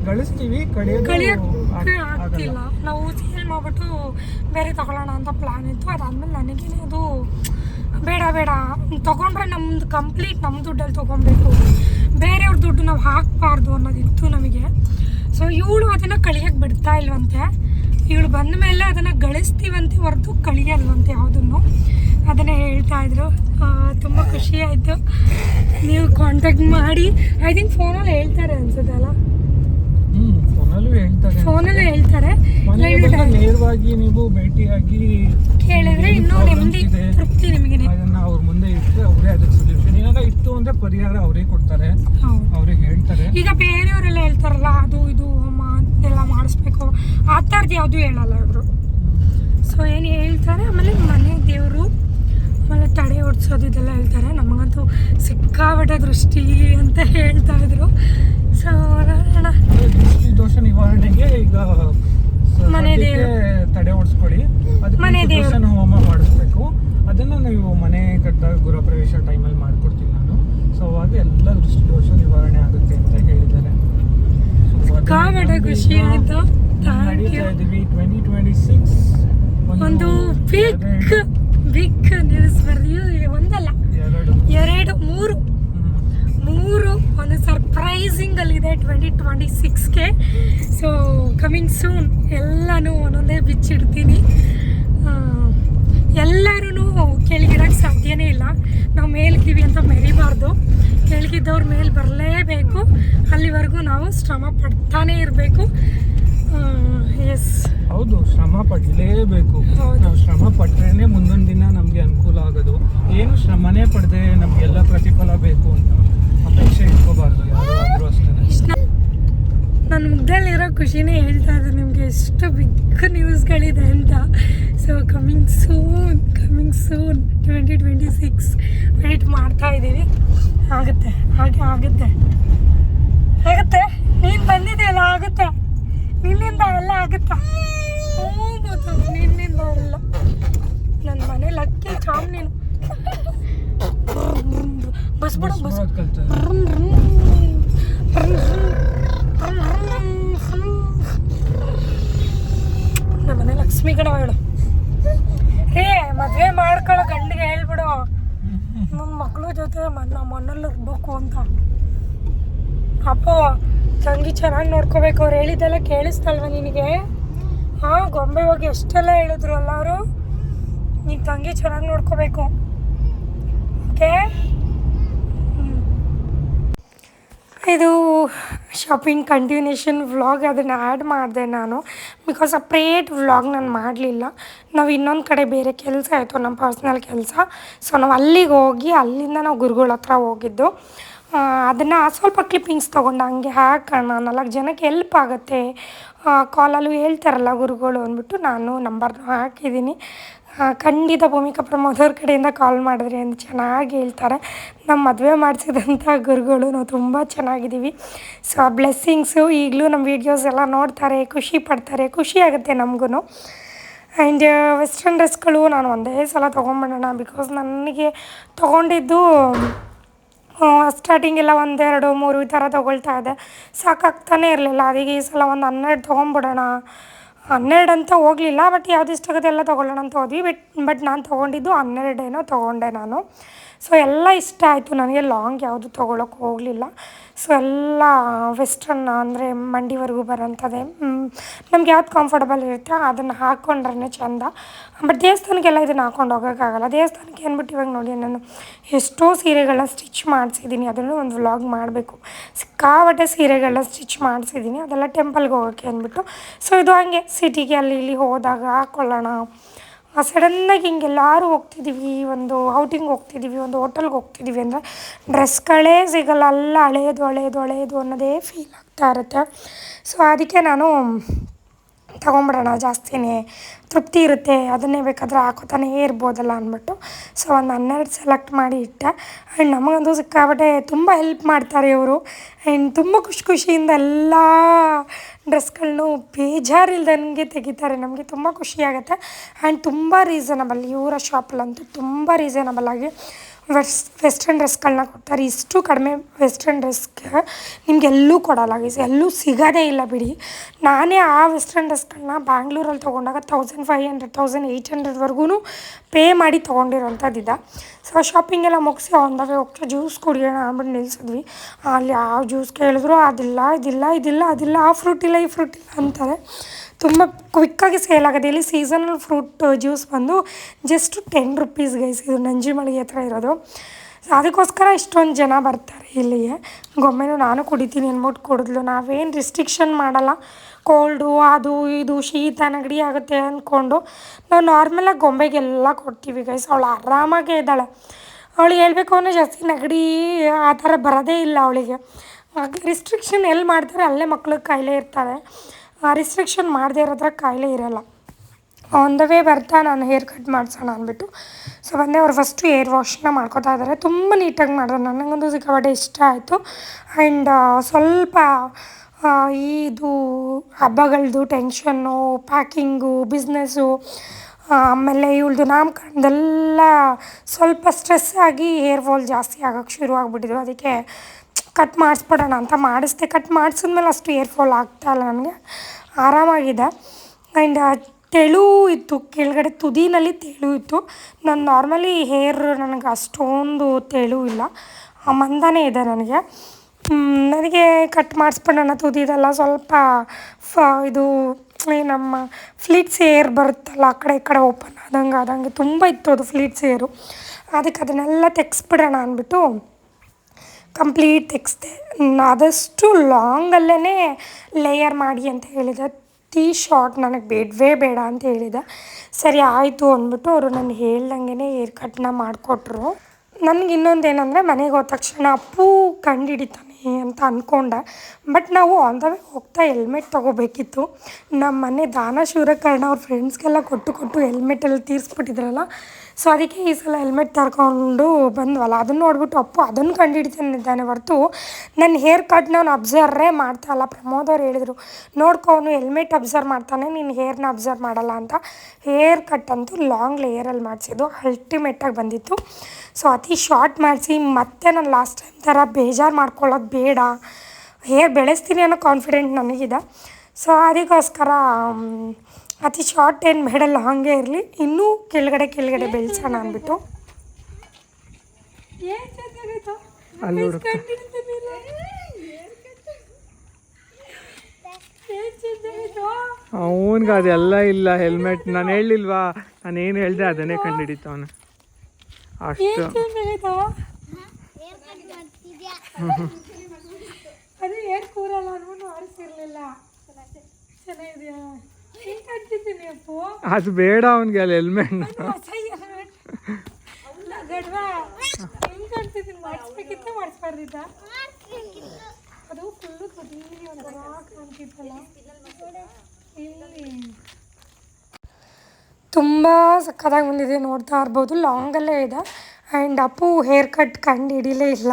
ಗಳಿಸ್ತೀವಿ ಕಳಿಯಕ್ಕೆ ಆಗ್ತಿಲ್ಲ. ನಾವು ಸೇಲ್ ಮಾಡ್ಬಿಟ್ಟು ಬೇರೆ ತಗೊಳ್ಳೋಣ ಅಂತ ಪ್ಲಾನ್ ಇತ್ತು. ಅದಾದ್ಮೇಲೆ ನನಗೇನೆ ಅದು ಬೇಡ ಬೇಡ. ತಗೊಂಡ್ರೆ ನಮ್ದು ಕಂಪ್ಲೀಟ್ ನಮ್ಮ ದುಡ್ಡಲ್ಲಿ ತೊಗೊಬೇಕು. ಬೇರೆಯವ್ರ ದುಡ್ಡು ನಾವು ಹಾಕಬಾರ್ದು ಅನ್ನೋದಿತ್ತು ನಮಗೆ. ಸೊ ಇವಳು ಅದನ್ನು ಕಳಿಯಕ್ಕೆ ಬಿಡ್ತಾ ಇಲ್ವಂತೆ. ಇವಳು ಬಂದ ಮೇಲೆ ಅದನ್ನು ಗಳಿಸ್ತೀವಂತೆ ಹೊರತು ಕಳಿಯಲ್ವಂತೆ ಯಾವುದನ್ನು. ಅದನ್ನ ಹೇಳ್ತಾ ಇದ್ರು. ತುಂಬ ಖುಷಿ ಆಯ್ತು. ನೀವು ಕಾಂಟ್ಯಾಕ್ಟ್ ಮಾಡಿ ಐ ಥಿಂಕ್ ಫೋನಲ್ಲಿ ಹೇಳ್ತಾರೆ ಅನ್ಸುತ್ತಲ್ಲ? ಫೋನಲ್ಲೂ ಹೇಳ್ತಾರೆ. ನೇರವಾಗಿ ನೀವು ಭೇಟಿಯಾಗಿ ಕೇಳಿದ್ರೆ ಇನ್ನೂ ನೆಮ್ಮದಿ ತೃಪ್ತಿ ನಿಮಗೆ. ಅದನ್ನ ಅವ್ರ ಮುಂದೆ ಇಟ್ಟರೆ ಅವರೇ ಅದಕ್ಕೆ ಸೊಲ್ಯೂಷನ್ ಏನಾರ ಇತ್ತು ಅಂದ್ರೆ ಪರಿಹಾರ ಅವರೇ ಕೊಡ್ತಾರೆ. ಹೌದು. ಅವರೇ ಹೇಳ್ತಾರೆ. ಈಗ ಬೇರೆಯವರೆಲ್ಲ ಹೇಳ್ತಾರಲ್ಲ ಅದು ಇದು ಹೋಮ ಎಲ್ಲ ಮಾಡಿಸ್ಬೇಕು. ಆ ಥರದ್ದು ಯಾವುದು ಹೇಳಲ್ಲ ಅವರು. ಸೊ ಏನು ಹೇಳ್ತಾರೆ? ಆಮೇಲೆ ಮನೆ ದೇವರು ಆಮೇಲೆ ತಡೆ ಓಡಿಸೋದು ಇದೆಲ್ಲ ಹೇಳ್ತಾರೆ. ನಮಗಂತೂ ಸಿಕ್ಕಾಬಟ್ಟೆ ದೃಷ್ಟಿ ಅಂತ ಹೇಳ್ತಾ ಇದ್ರು. ಸೊ ನೋಡೋಣ ದೃಷ್ಟಿ ದೋಷ ನಿವಾರಣೆಗೆ ಈಗ ಮನೆ ತಡೆ ಓಡಿಸ್ಕೊಳ್ಳಿ ಮನೆ ದೇವರನ್ನು ಹೋಮ ಮಾಡಿಸ್ಬೇಕು. ಅದನ್ನು ನೀವು ಮನೆ ಕಟ್ಟಿದಾಗ ಗೃಹ ಪ್ರವೇಶ ಟೈಮಲ್ಲಿ ಮಾಡಿಕೊಡ್ತೀನಿ ನಾನು. ಸೊ ಅವಾಗ ಎಲ್ಲ ದೃಷ್ಟಿ ದೋಷ ನಿವಾರಣೆ ಆಗುತ್ತೆ ಅಂತ ಹೇಳಿದ್ದಾರೆ. ನಮ್ದು ಖುಷಿ ಆಯ್ತು. ಥ್ಯಾಂಕ್ ಯು ಒಂದು ಬಿಗ್ ಬಿಗ್ ನ್ಯೂಸ್ ಬರ್ದು ಒಂದಲ್ಲ. ಎರಡು. ಮೂರು. ಮೂರು ಒಂದು ಮೂರು ಒಂದು ಇದೆ ಟ್ವೆಂಟಿ ಟ್ವೆಂಟಿ ಸಿಕ್ಸ್ಗೆ ಸೊ ಕಮಿಂಗ್ ಸೂನ್ ಎಲ್ಲನೂ ಒಂದೊಂದೇ ಬಿಚ್ಚಿಡ್ತೀನಿ. ಎಲ್ಲರೂ ಕೆಳಗಿಡಕ್ಕೆ ಸಾಧ್ಯನೇ ಇಲ್ಲ. ನಾವು ಮೇಲ್ಗಿವಿ ಅಂತ ಮೆರಿಬಾರ್ದು. ಕೆಳಗಿದ್ದವ್ರ ಮೇಲೆ ಬರಲೇಬೇಕು. ಅಲ್ಲಿವರೆಗೂ ನಾವು ಶ್ರಮ ಪಡ್ತಾನೇ ಇರಬೇಕು. ಎಸ್ ಹೌದು ಶ್ರಮ ಪಡಲೇಬೇಕು. ನಾವು ಶ್ರಮ ಪಟ್ಟರೆ ಮುಂದೊಂದು ದಿನ ನಮಗೆ ಅನುಕೂಲ ಆಗೋದು. ಏನು ಶ್ರಮನೇ ಪಡೆದೇ ನಮಗೆಲ್ಲ ಪ್ರತಿಫಲ ಬೇಕು ಅಂತ ಅಪೇಕ್ಷೆ ಇಟ್ಕೋಬಾರ್ದು ಯಾರಾದರೂ ಅಷ್ಟೇ ನನ್ನ ಮುಗ್ದಲ್ಲಿರೋ ಖುಷಿನೇ ಹೇಳ್ತಾ ಇದ್ದೆ ನಿಮಗೆ ಎಷ್ಟು ಬಿಗ್ ನ್ಯೂಸ್ಗಳಿದೆ ಅಂತ. So coming soon coming soon twenty twenty six wait ಮಾಡ್ತಾ ಇದ್ದೀವಿ. ಆಗುತ್ತೆ ಹಾಗೆ ಆಗುತ್ತೆ. ಆಗುತ್ತೆ ನೀನು ಬಂದಿದೆಯಲ್ಲ ಆಗುತ್ತೆ. ನಿನ್ನಿಂದ ಎಲ್ಲ ಆಗುತ್ತಾ? ಹೋಗ್ಬೋದು ನಿನ್ನಿಂದ ಎಲ್ಲ. ನನ್ನ ಮನೆ ಲಕ್ಕಿ ಚಾಮ್ ನೀನು. ಬಸ್ ಬಿಡು ಬಸ್. ನಮ್ಮನೆ ಲಕ್ಷ್ಮಿ ಕಣ ಹೇಳು ಏ ಮದುವೆ ಮಾಡ್ಕೊಳ್ಳೋ ಗಂಡಿಗೆ ಹೇಳ್ಬಿಡು. ನಮ್ಮ ಮಕ್ಕಳು ಜೊತೆ ನನ್ನ ಮನೇಲಿ ಇರ್ಬೇಕು ಅಂತ. ಅಪ್ಪ, ತಂಗಿ ಚೆನ್ನಾಗಿ ನೋಡ್ಕೋಬೇಕು. ಅವ್ರು ಹೇಳಿದ್ದೆಲ್ಲ ಕೇಳಿಸ್ತಲ್ವ ನಿನಗೆ? ಹಾಂ, ಗೊಂಬೆ ಹೋಗಿ ಎಷ್ಟೆಲ್ಲ ಹೇಳಿದ್ರು ಎಲ್ಲರೂ ನೀನು ತಂಗಿ ಚೆನ್ನಾಗಿ ನೋಡ್ಕೋಬೇಕು. ಓಕೆ? ಇದು ಶಾಪಿಂಗ್ ಕಂಟಿನ್ಯೂಷನ್ ವ್ಲಾಗ್ ಅದನ್ನು ಆ್ಯಡ್ ಮಾಡಿದೆ ನಾನು. ಬಿಕಾಸ್ ಸಪ್ರೇಟ್ ವ್ಲಾಗ್ ನಾನು ಮಾಡಲಿಲ್ಲ. ನಾವು ಇನ್ನೊಂದು ಕಡೆ ಬೇರೆ ಕೆಲಸ ಆಯಿತು ನಮ್ಮ ಪರ್ಸ್ನಲ್ ಕೆಲಸ. ಸೊ ನಾವು ಅಲ್ಲಿಗೆ ಹೋಗಿ, ಅಲ್ಲಿಂದ ನಾವು ಗುರುಗಳ ಹತ್ರ ಹೋಗಿದ್ದು. ಅದನ್ನು ಸ್ವಲ್ಪ ಕ್ಲಿಪ್ಪಿಂಗ್ಸ್ ತೊಗೊಂಡು ಹಂಗೆ ಹಾಕೋಣ, ನಾಲ್ಕು ಜನಕ್ಕೆ ಹೆಲ್ಪ್ ಆಗುತ್ತೆ. ಕಾಲಲ್ಲೂ ಹೇಳ್ತಾರಲ್ಲ ಗುರುಗಳು ಅಂದ್ಬಿಟ್ಟು ನಾನು ನಂಬರ್ನ ಹಾಕಿದ್ದೀನಿ. ಖಂಡಿತ ಭೂಮಿಕಾ ಪ್ರಮೋದ್ ಅವ್ರ ಕಡೆಯಿಂದ ಕಾಲ್ ಮಾಡಿದ್ರಿ ಅಂತ ಚೆನ್ನಾಗಿ ಹೇಳ್ತಾರೆ. ನಮ್ಮ ಮದುವೆ ಮಾಡಿಸಿದಂಥ ಗುರುಗಳು ನಾವು ತುಂಬ ಚೆನ್ನಾಗಿದ್ದೀವಿ. ಸೊ ಆ ಬ್ಲೆಸ್ಸಿಂಗ್ಸು ಈಗಲೂ ನಮ್ಮ ವೀಡಿಯೋಸ್ ಎಲ್ಲ ನೋಡ್ತಾರೆ, ಖುಷಿ ಪಡ್ತಾರೆ, ಖುಷಿ ಆಗುತ್ತೆ ನಮಗೂ ಆ್ಯಂಡ್ ವೆಸ್ಟರ್ನ್ ಡ್ರೆಸ್ಗಳು ನಾನು ಒಂದೇ ಸಲ ತೊಗೊಂಬಿಡೋಣ ಬಿಕಾಸ್ ನನಗೆ ತೊಗೊಂಡಿದ್ದು ಸ್ಟಾರ್ಟಿಂಗ್ ಎಲ್ಲ ಒಂದೆರಡು, ಮೂರು ಈ ಥರ ತೊಗೊಳ್ತಾ ಇದೆ. ಸಾಕಾಗ್ತಾನೆ ಇರಲಿಲ್ಲ ಅದಕ್ಕೆ ಈ ಸಲ ಒಂದು ಹನ್ನೆರಡು ತೊಗೊಂಬಿಡೋಣ. ಹನ್ನೆರಡು ಅಂತ ಹೋಗಲಿಲ್ಲ ಬಟ್ ಯಾವ್ದು ಇಷ್ಟ ಆಗುತ್ತೆ ಎಲ್ಲ ತೊಗೊಳ್ಳೋಣ ಅಂತ ಹೋದ್ವಿ. ಬಟ್ ಬಟ್ ನಾನು ತೊಗೊಂಡಿದ್ದು ಹನ್ನೆರಡೇನೋ ತೊಗೊಂಡೆ ನಾನು. ಸೊ ಎಲ್ಲ ಇಷ್ಟ ಆಯಿತು. ನನಗೆ ಲಾಂಗ್ ಯಾವುದು ತೊಗೊಳಕ್ಕೆ ಹೋಗಲಿಲ್ಲ. ಸೊ ಎಲ್ಲ ವೆಸ್ಟರ್ನ್ ಅಂದರೆ ಮಂಡಿವರೆಗೂ ಬರೋಂಥದ್ದೇ ನಮ್ಗೆ ಯಾವ್ದು ಕಂಫರ್ಟಬಲ್ ಇರುತ್ತೆ ಅದನ್ನು ಹಾಕ್ಕೊಂಡ್ರೆ ಚೆಂದ. ಬಟ್ ದೇವಸ್ಥಾನಕ್ಕೆಲ್ಲ ಇದನ್ನು ಹಾಕ್ಕೊಂಡು ಹೋಗೋಕ್ಕಾಗಲ್ಲ. ದೇವಸ್ಥಾನಕ್ಕೆ ಅಂದ್ಬಿಟ್ಟು ಇವಾಗ ನೋಡಿ ನಾನು ಎಷ್ಟೋ ಸೀರೆಗಳನ್ನ ಸ್ಟಿಚ್ ಮಾಡಿಸಿದ್ದೀನಿ ಅದನ್ನು ಒಂದು ವ್ಲಾಗ್ ಮಾಡಬೇಕು. ಸಿಕ್ಕಾಬಟ್ಟೆ ಸೀರೆಗಳನ್ನ ಸ್ಟಿಚ್ ಮಾಡಿಸಿದ್ದೀನಿ ಅದೆಲ್ಲ ಟೆಂಪಲ್ಗೆ ಹೋಗೋಕ್ಕೆ ಅಂದ್ಬಿಟ್ಟು. ಸೊ ಇದು ಹಂಗೆ ಸಿಟಿಗೆ ಅಲ್ಲಿ ಇಲ್ಲಿ ಹೋದಾಗ ಹಾಕ್ಕೊಳ್ಳೋಣ ಸಡನ್ನಾಗಿ ಹಿಂಗೆ ಎಲ್ಲರೂ ಹೋಗ್ತಿದ್ದೀವಿ ಒಂದು ಔಟಿಂಗ್ ಹೋಗ್ತಿದ್ದೀವಿ ಒಂದು ಹೋಟೆಲ್ಗೆ ಹೋಗ್ತಿದ್ದೀವಿ ಅಂದರೆ ಡ್ರೆಸ್ಗಳೇ ಸಿಗಲ್ಲ, ಅಲ್ಲ ಹಳೇದು ಹಳೇದು ಹಳೇದು ಅನ್ನೋದೇ ಫೀಲ್ ಆಗ್ತಾ ಇರುತ್ತೆ. ಸೊ ಅದಕ್ಕೆ ನಾನು ತೊಗೊಂಬಿಡೋಣ, ಜಾಸ್ತಿನೇ ತೃಪ್ತಿ ಇರುತ್ತೆ, ಅದನ್ನೇ ಬೇಕಾದರೆ ಹಾಕೋತಾನೇ ಇರ್ಬೋದಲ್ಲ ಅಂದ್ಬಿಟ್ಟು. ಸೊ ಒಂದು ಹನ್ನೆರಡು ಸೆಲೆಕ್ಟ್ ಮಾಡಿ ಇಟ್ಟೆ. ಆ್ಯಂಡ್ ನಮಗಂತೂ ಸಿಕ್ಕಾಬಟ್ಟೆ ತುಂಬ ಹೆಲ್ಪ್ ಮಾಡ್ತಾರೆ ಇವರು. ಆ್ಯಂಡ್ ತುಂಬ ಖುಷಿ ಖುಷಿಯಿಂದ ಎಲ್ಲ ಡ್ರೆಸ್ಗಳನ್ನೂ ಬೇಜಾರಿಲ್ದಂಗೆ ತೆಗಿತಾರೆ. ನಮಗೆ ತುಂಬ ಖುಷಿಯಾಗುತ್ತೆ ಆ್ಯಂಡ್ ತುಂಬ ರೀಸನಬಲ್ ಇವರ ಶಾಪಲ್ಲಂತೂ ತುಂಬ ರೀಸನಬಲ್ ಆಗಿ ವೆಸ್, ವೆಸ್ಟರ್ನ್ ಡ್ರೆಸ್ಗಳನ್ನ ಕೊಡ್ತಾರೆ. ಇಷ್ಟು ಕಡಿಮೆ ವೆಸ್ಟರ್ನ್ ಡ್ರೆಸ್ಗೆ ನಿಮ್ಗೆ ಎಲ್ಲೂ ಕೊಡಲ್ಲ ಗೈಸ್ ಎಲ್ಲೂ ಸಿಗೋದೇ ಇಲ್ಲ ಬಿಡಿ. ನಾನೇ ಆ ವೆಸ್ಟರ್ನ್ ಡ್ರೆಸ್ಗಳನ್ನ ಬ್ಯಾಂಗ್ಳೂರಲ್ಲಿ ತೊಗೊಂಡಾಗ thousand five hundred thousand eight ಹಂಡ್ರೆಡ್ವರೆಗೂ pay ಮಾಡಿ ತೊಗೊಂಡಿರೋಂಥದ್ದಿದ್ದ ಸೊ ಶಾಪಿಂಗೆಲ್ಲ ಮುಗಿಸಿ ಒಂದಾಗ ಹೋಗ್ತಾ ಜ್ಯೂಸ್ ಕುಡಿಯೋಣ ಅಂದ್ಬಿಟ್ಟು ನಿಲ್ಸಿದ್ವಿ. ಅಲ್ಲಿ ಯಾವ ಜ್ಯೂಸ್ ಕೇಳಿದ್ರು, ಅದಿಲ್ಲ, ಇದಿಲ್ಲ ಇದಿಲ್ಲ, ಅದಿಲ್ಲ, ಆ ಫ್ರೂಟ್ ಇಲ್ಲ, ಈ ಫ್ರೂಟ್ ಇಲ್ಲ ಅಂತಾರೆ. ತುಂಬ ಕ್ವಿಕ್ಕಾಗಿ ಸೇಲ್ ಆಗೋದು ಇಲ್ಲಿ ಸೀಸನಲ್ ಫ್ರೂಟ್ ಜ್ಯೂಸ್ ಬಂದು ಜಸ್ಟ್ ಟೆನ್ ರುಪೀಸ್ ಗೈಸ್ ಇದು ನಂಜಿಮಳಿಗೆ ಹತ್ರ ಇರೋದು. ಅದಕ್ಕೋಸ್ಕರ ಇಷ್ಟೊಂದು ಜನ ಬರ್ತಾರೆ ಇಲ್ಲಿಗೆ. ಗೊಮ್ಮೆನೂ ನಾನು ಕುಡಿತೀನಿ ಅನ್ಬಿಟ್ಟು ಕುಡಿದ್ಲು. ನಾವೇನು ರಿಸ್ಟ್ರಿಕ್ಷನ್ ಮಾಡಲ್ಲ. ಕೋಲ್ಡು ಅದು, ಇದು, ಶೀತ, ನೆಗಡಿ ಆಗುತ್ತೆ ಅಂದ್ಕೊಂಡು ನಾವು ನಾರ್ಮಲಾಗಿ ಗೊಂಬೆಗೆಲ್ಲ ಕೊಡ್ತೀವಿ ಗೈಸ್ ಅವಳು ಆರಾಮಾಗೇ ಇದ್ದಾಳೆ. ಅವಳು ಹೇಳ್ಬೇಕು ಅಂದರೆ ಜಾಸ್ತಿ ನೆಗಡಿ ಆ ಥರ ಬರೋದೇ ಇಲ್ಲ ಅವಳಿಗೆ. ರಿಸ್ಟ್ರಿಕ್ಷನ್ ಎಲ್ಲಿ ಮಾಡ್ತಾರೆ ಅಲ್ಲೇ ಮಕ್ಕಳು ಕಾಯಿಲೆ ಇರ್ತವೆ ರಿಸ್ಟ್ರಿಕ್ಷನ್ ಮಾಡದೇ ಇರೋದ್ರ ಕಾಯಿಲೆ ಇರೋಲ್ಲ. ಆನ್ ದ ವೇ ಬರ್ತಾ ನಾನು ಹೇರ್ ಕಟ್ ಮಾಡಿಸೋಣ ಅಂದ್ಬಿಟ್ಟು. ಸೊ ಬಂದೆ ಅವ್ರು ಫಸ್ಟು ಏರ್ ವಾಶ್ನ ಮಾಡ್ಕೋತಾ ಇದ್ದಾರೆ ತುಂಬ ನೀಟಾಗಿ ಮಾಡಿದ್ರು. ನನಗಂತೂ ಸಿಕ್ಕಾಪಟ್ಟೆ ಇಷ್ಟ ಆಯಿತು. ಆ್ಯಂಡ್ ಸ್ವಲ್ಪ ಇದು ಹಬ್ಬಗಳದ್ದು ಟೆನ್ಷನ್ನು ಪ್ಯಾಕಿಂಗು ಬಿಸ್ನೆಸ್ಸು ಆಮೇಲೆ ಇವಳ್ದು ನಾಮಕರಣದೆಲ್ಲ ಸ್ವಲ್ಪ ಸ್ಟ್ರೆಸ್ ಆಗಿ ಹೇರ್ ಫಾಲ್ ಜಾಸ್ತಿ ಆಗೋಕ್ಕೆ ಶುರು ಆಗಿಬಿಟ್ಟಿದ್ರು ಅದಕ್ಕೆ ಕಟ್ ಮಾಡಿಸ್ಬಿಡೋಣ ಅಂತ ಮಾಡಿಸ್ದೆ. ಕಟ್ ಮಾಡಿಸಿದ್ಮೇಲೆ ಅಷ್ಟು ಏರ್ ಫಾಲ್ ಆಗ್ತಾ ಇಲ್ಲ ನನಗೆ ಆರಾಮಾಗಿದೆ. ಆ್ಯಂಡ್ ತೆಳು ಇತ್ತು. ಕೆಳಗಡೆ ತುದಿನಲ್ಲಿ ತೆಳು ಇತ್ತು. ನಾನು ನಾರ್ಮಲಿ ಹೇರ್ ನನಗೆ ಅಷ್ಟೊಂದು ತೆಳು ಇಲ್ಲ. ಆ ಮಂದನೇ ಇದೆ ನನಗೆ. ನನಗೆ ಕಟ್ ಮಾಡಿಸ್ಬಿಡೋಣ ತುದಿದೆಲ್ಲ ಸ್ವಲ್ಪ ಫ, ಇದು ನಮ್ಮ ಫ್ಲೀಟ್ಸ್ ಏರ್ ಬರುತ್ತಲ್ಲ, ಆ ಕಡೆ ಈ ಕಡೆ ಓಪನ್ ಆದಂಗೆ ಆದಂಗೆ ತುಂಬ ಇತ್ತು ಅದು ಫ್ಲೀಟ್ಸ್ ಏರು. ಅದಕ್ಕೆ ಅದನ್ನೆಲ್ಲ ತೆಗ್ಸ್ಬಿಡೋಣ ಅಂದ್ಬಿಟ್ಟು ಕಂಪ್ಲೀಟ್ ತೆಗೆಸ್ದೆ ಆದಷ್ಟು ಲಾಂಗಲ್ಲೇ ಲೇಯರ್ ಮಾಡಿ ಅಂತ ಹೇಳಿದೆ. ಟೀ ಶಾರ್ಟ್ ನನಗೆ ಬೇಡವೇ ಬೇಡ ಅಂತ ಹೇಳಿದೆ. ಸರಿ, ಆಯಿತು ಅಂದ್ಬಿಟ್ಟು ಅವರು ನಾನು ಹೇಳ್ದಂಗೆ ಏರ್ ಕಟ್ನ ಮಾಡಿಕೊಟ್ರು. ನನಗೆ ಇನ್ನೊಂದು ಏನಂದರೆ, ಮನೆಗೆ ಹೋದ ತಕ್ಷಣ ಅಪ್ಪು ಕಂಡಿಡಿತಾನೆ ಅಂತ ಅಂದ್ಕೊಂಡೆ ಬಟ್ ನಾವು ಆನ್ ದ ವೇ ಹೋಗ್ತಾ ಹೆಲ್ಮೆಟ್ ತೊಗೋಬೇಕಿತ್ತು. ನಮ್ಮ ಮನೆ ದಾನ ಶೂರಕರ್ಣ ಅವ್ರ ಫ್ರೆಂಡ್ಸ್ಗೆಲ್ಲ ಕೊಟ್ಟು ಕೊಟ್ಟು ಹೆಲ್ಮೆಟೆಲ್ಲ ತೀರಿಸ್ಬಿಟ್ಟಿದ್ರಲ್ಲ ಸೊ ಅದಕ್ಕೆ ಈ ಸಲ ಹೆಲ್ಮೆಟ್ ತರ್ಕೊಂಡು ಬಂದ್ವಲ್ಲ, ಅದನ್ನು ನೋಡ್ಬಿಟ್ಟು, ಅಪ್ಪು, ಅದನ್ನು ಕಂಡುಹಿಡಿತಾನಿದ್ದಾನೆ ಹೊರತು. ನನ್ನ ಹೇರ್ ಕಟ್ ನಾನು ಅಬ್ಸರ್ವೇ ಮಾಡ್ತಾ ಇಲ್ಲ. ಪ್ರಮೋದ್ ಅವ್ರು ಹೇಳಿದರು ಅವನು ಹೆಲ್ಮೆಟ್ ಅಬ್ಸರ್ವ್ ಮಾಡ್ತಾನೆ, ನೀನು ಹೇರ್ನ ಅಬ್ಸರ್ವ್ ಮಾಡಲ್ಲ ಅಂತ. ಹೇರ್ ಕಟ್ ಅಂತೂ ಲಾಂಗ್ ಲೇಯರಲ್ಲಿ ಮಾಡಿಸಿದ್ದು ಅಲ್ಟಿಮೇಟಾಗಿ ಬಂದಿತ್ತು. ಸೊ ಅತಿ ಶಾರ್ಟ್ ಮಾಡಿಸಿ, ಮತ್ತೆ ನಾನು ಲಾಸ್ಟ್ ಟೈಮ್ ಥರ ಬೇಜಾರು ಮಾಡ್ಕೊಳ್ಳೋದು ಬೇಡ. ಹೇರ್ ಬೆಳೆಸ್ತೀನಿ ಅನ್ನೋ ಕಾನ್ಫಿಡೆಂಟ್ ನನಗಿದೆ. ಸೊ ಅದಕ್ಕೋಸ್ಕರ ಅತಿ ಶಾರ್ಟ್ ಏನು ಮೆಡಲ್ ಹಾಗೆ ಇರಲಿ. ಇನ್ನೂ ಕೆಳಗಡೆ ಕೆಳಗಡೆ ಬೆಳೆಸೋಣ ಅಂದ್ಬಿಟ್ಟು. ಅಲ್ಲಿ ಹುಡುಕ್ತಾ. ಅವನ್ಗೆ ಅದೆಲ್ಲ ಇಲ್ಲ ಹೆಲ್ಮೆಟ್ ನಾನು ಹೇಳಿಲ್ವಾ ನಾನು ಏನು ಹೇಳಿದೆ ಅದನ್ನೇ ಕಂಡುಹಿಡಿತವನು ಅಷ್ಟು. [LAUGHS] ಅದು ಏನು ಕೂರಲ್ಲ ಚೆನ್ನಾಗಿದೆಯಾ? ಅದು ಬೇಡ ಅವನಿಗೆ ಅಲ್ಲಿ ಹೆಲ್ಮೆಟ್ ಅದು ಫುಲ್ಲು ಇಲ್ಲಿ. ತುಂಬ ಸಕ್ಕತ್ತಾಗಿ ಬಂದಿದೆ ನೋಡ್ತಾ ಇರ್ಬೋದು. ಲಾಂಗಲ್ಲೇ ಇದೆ. ಆ್ಯಂಡ್ ಅಪ್ಪು ಹೇರ್ ಕಟ್ ಕಂಡು ಹಿಡಿಲೇ ಇಲ್ಲ.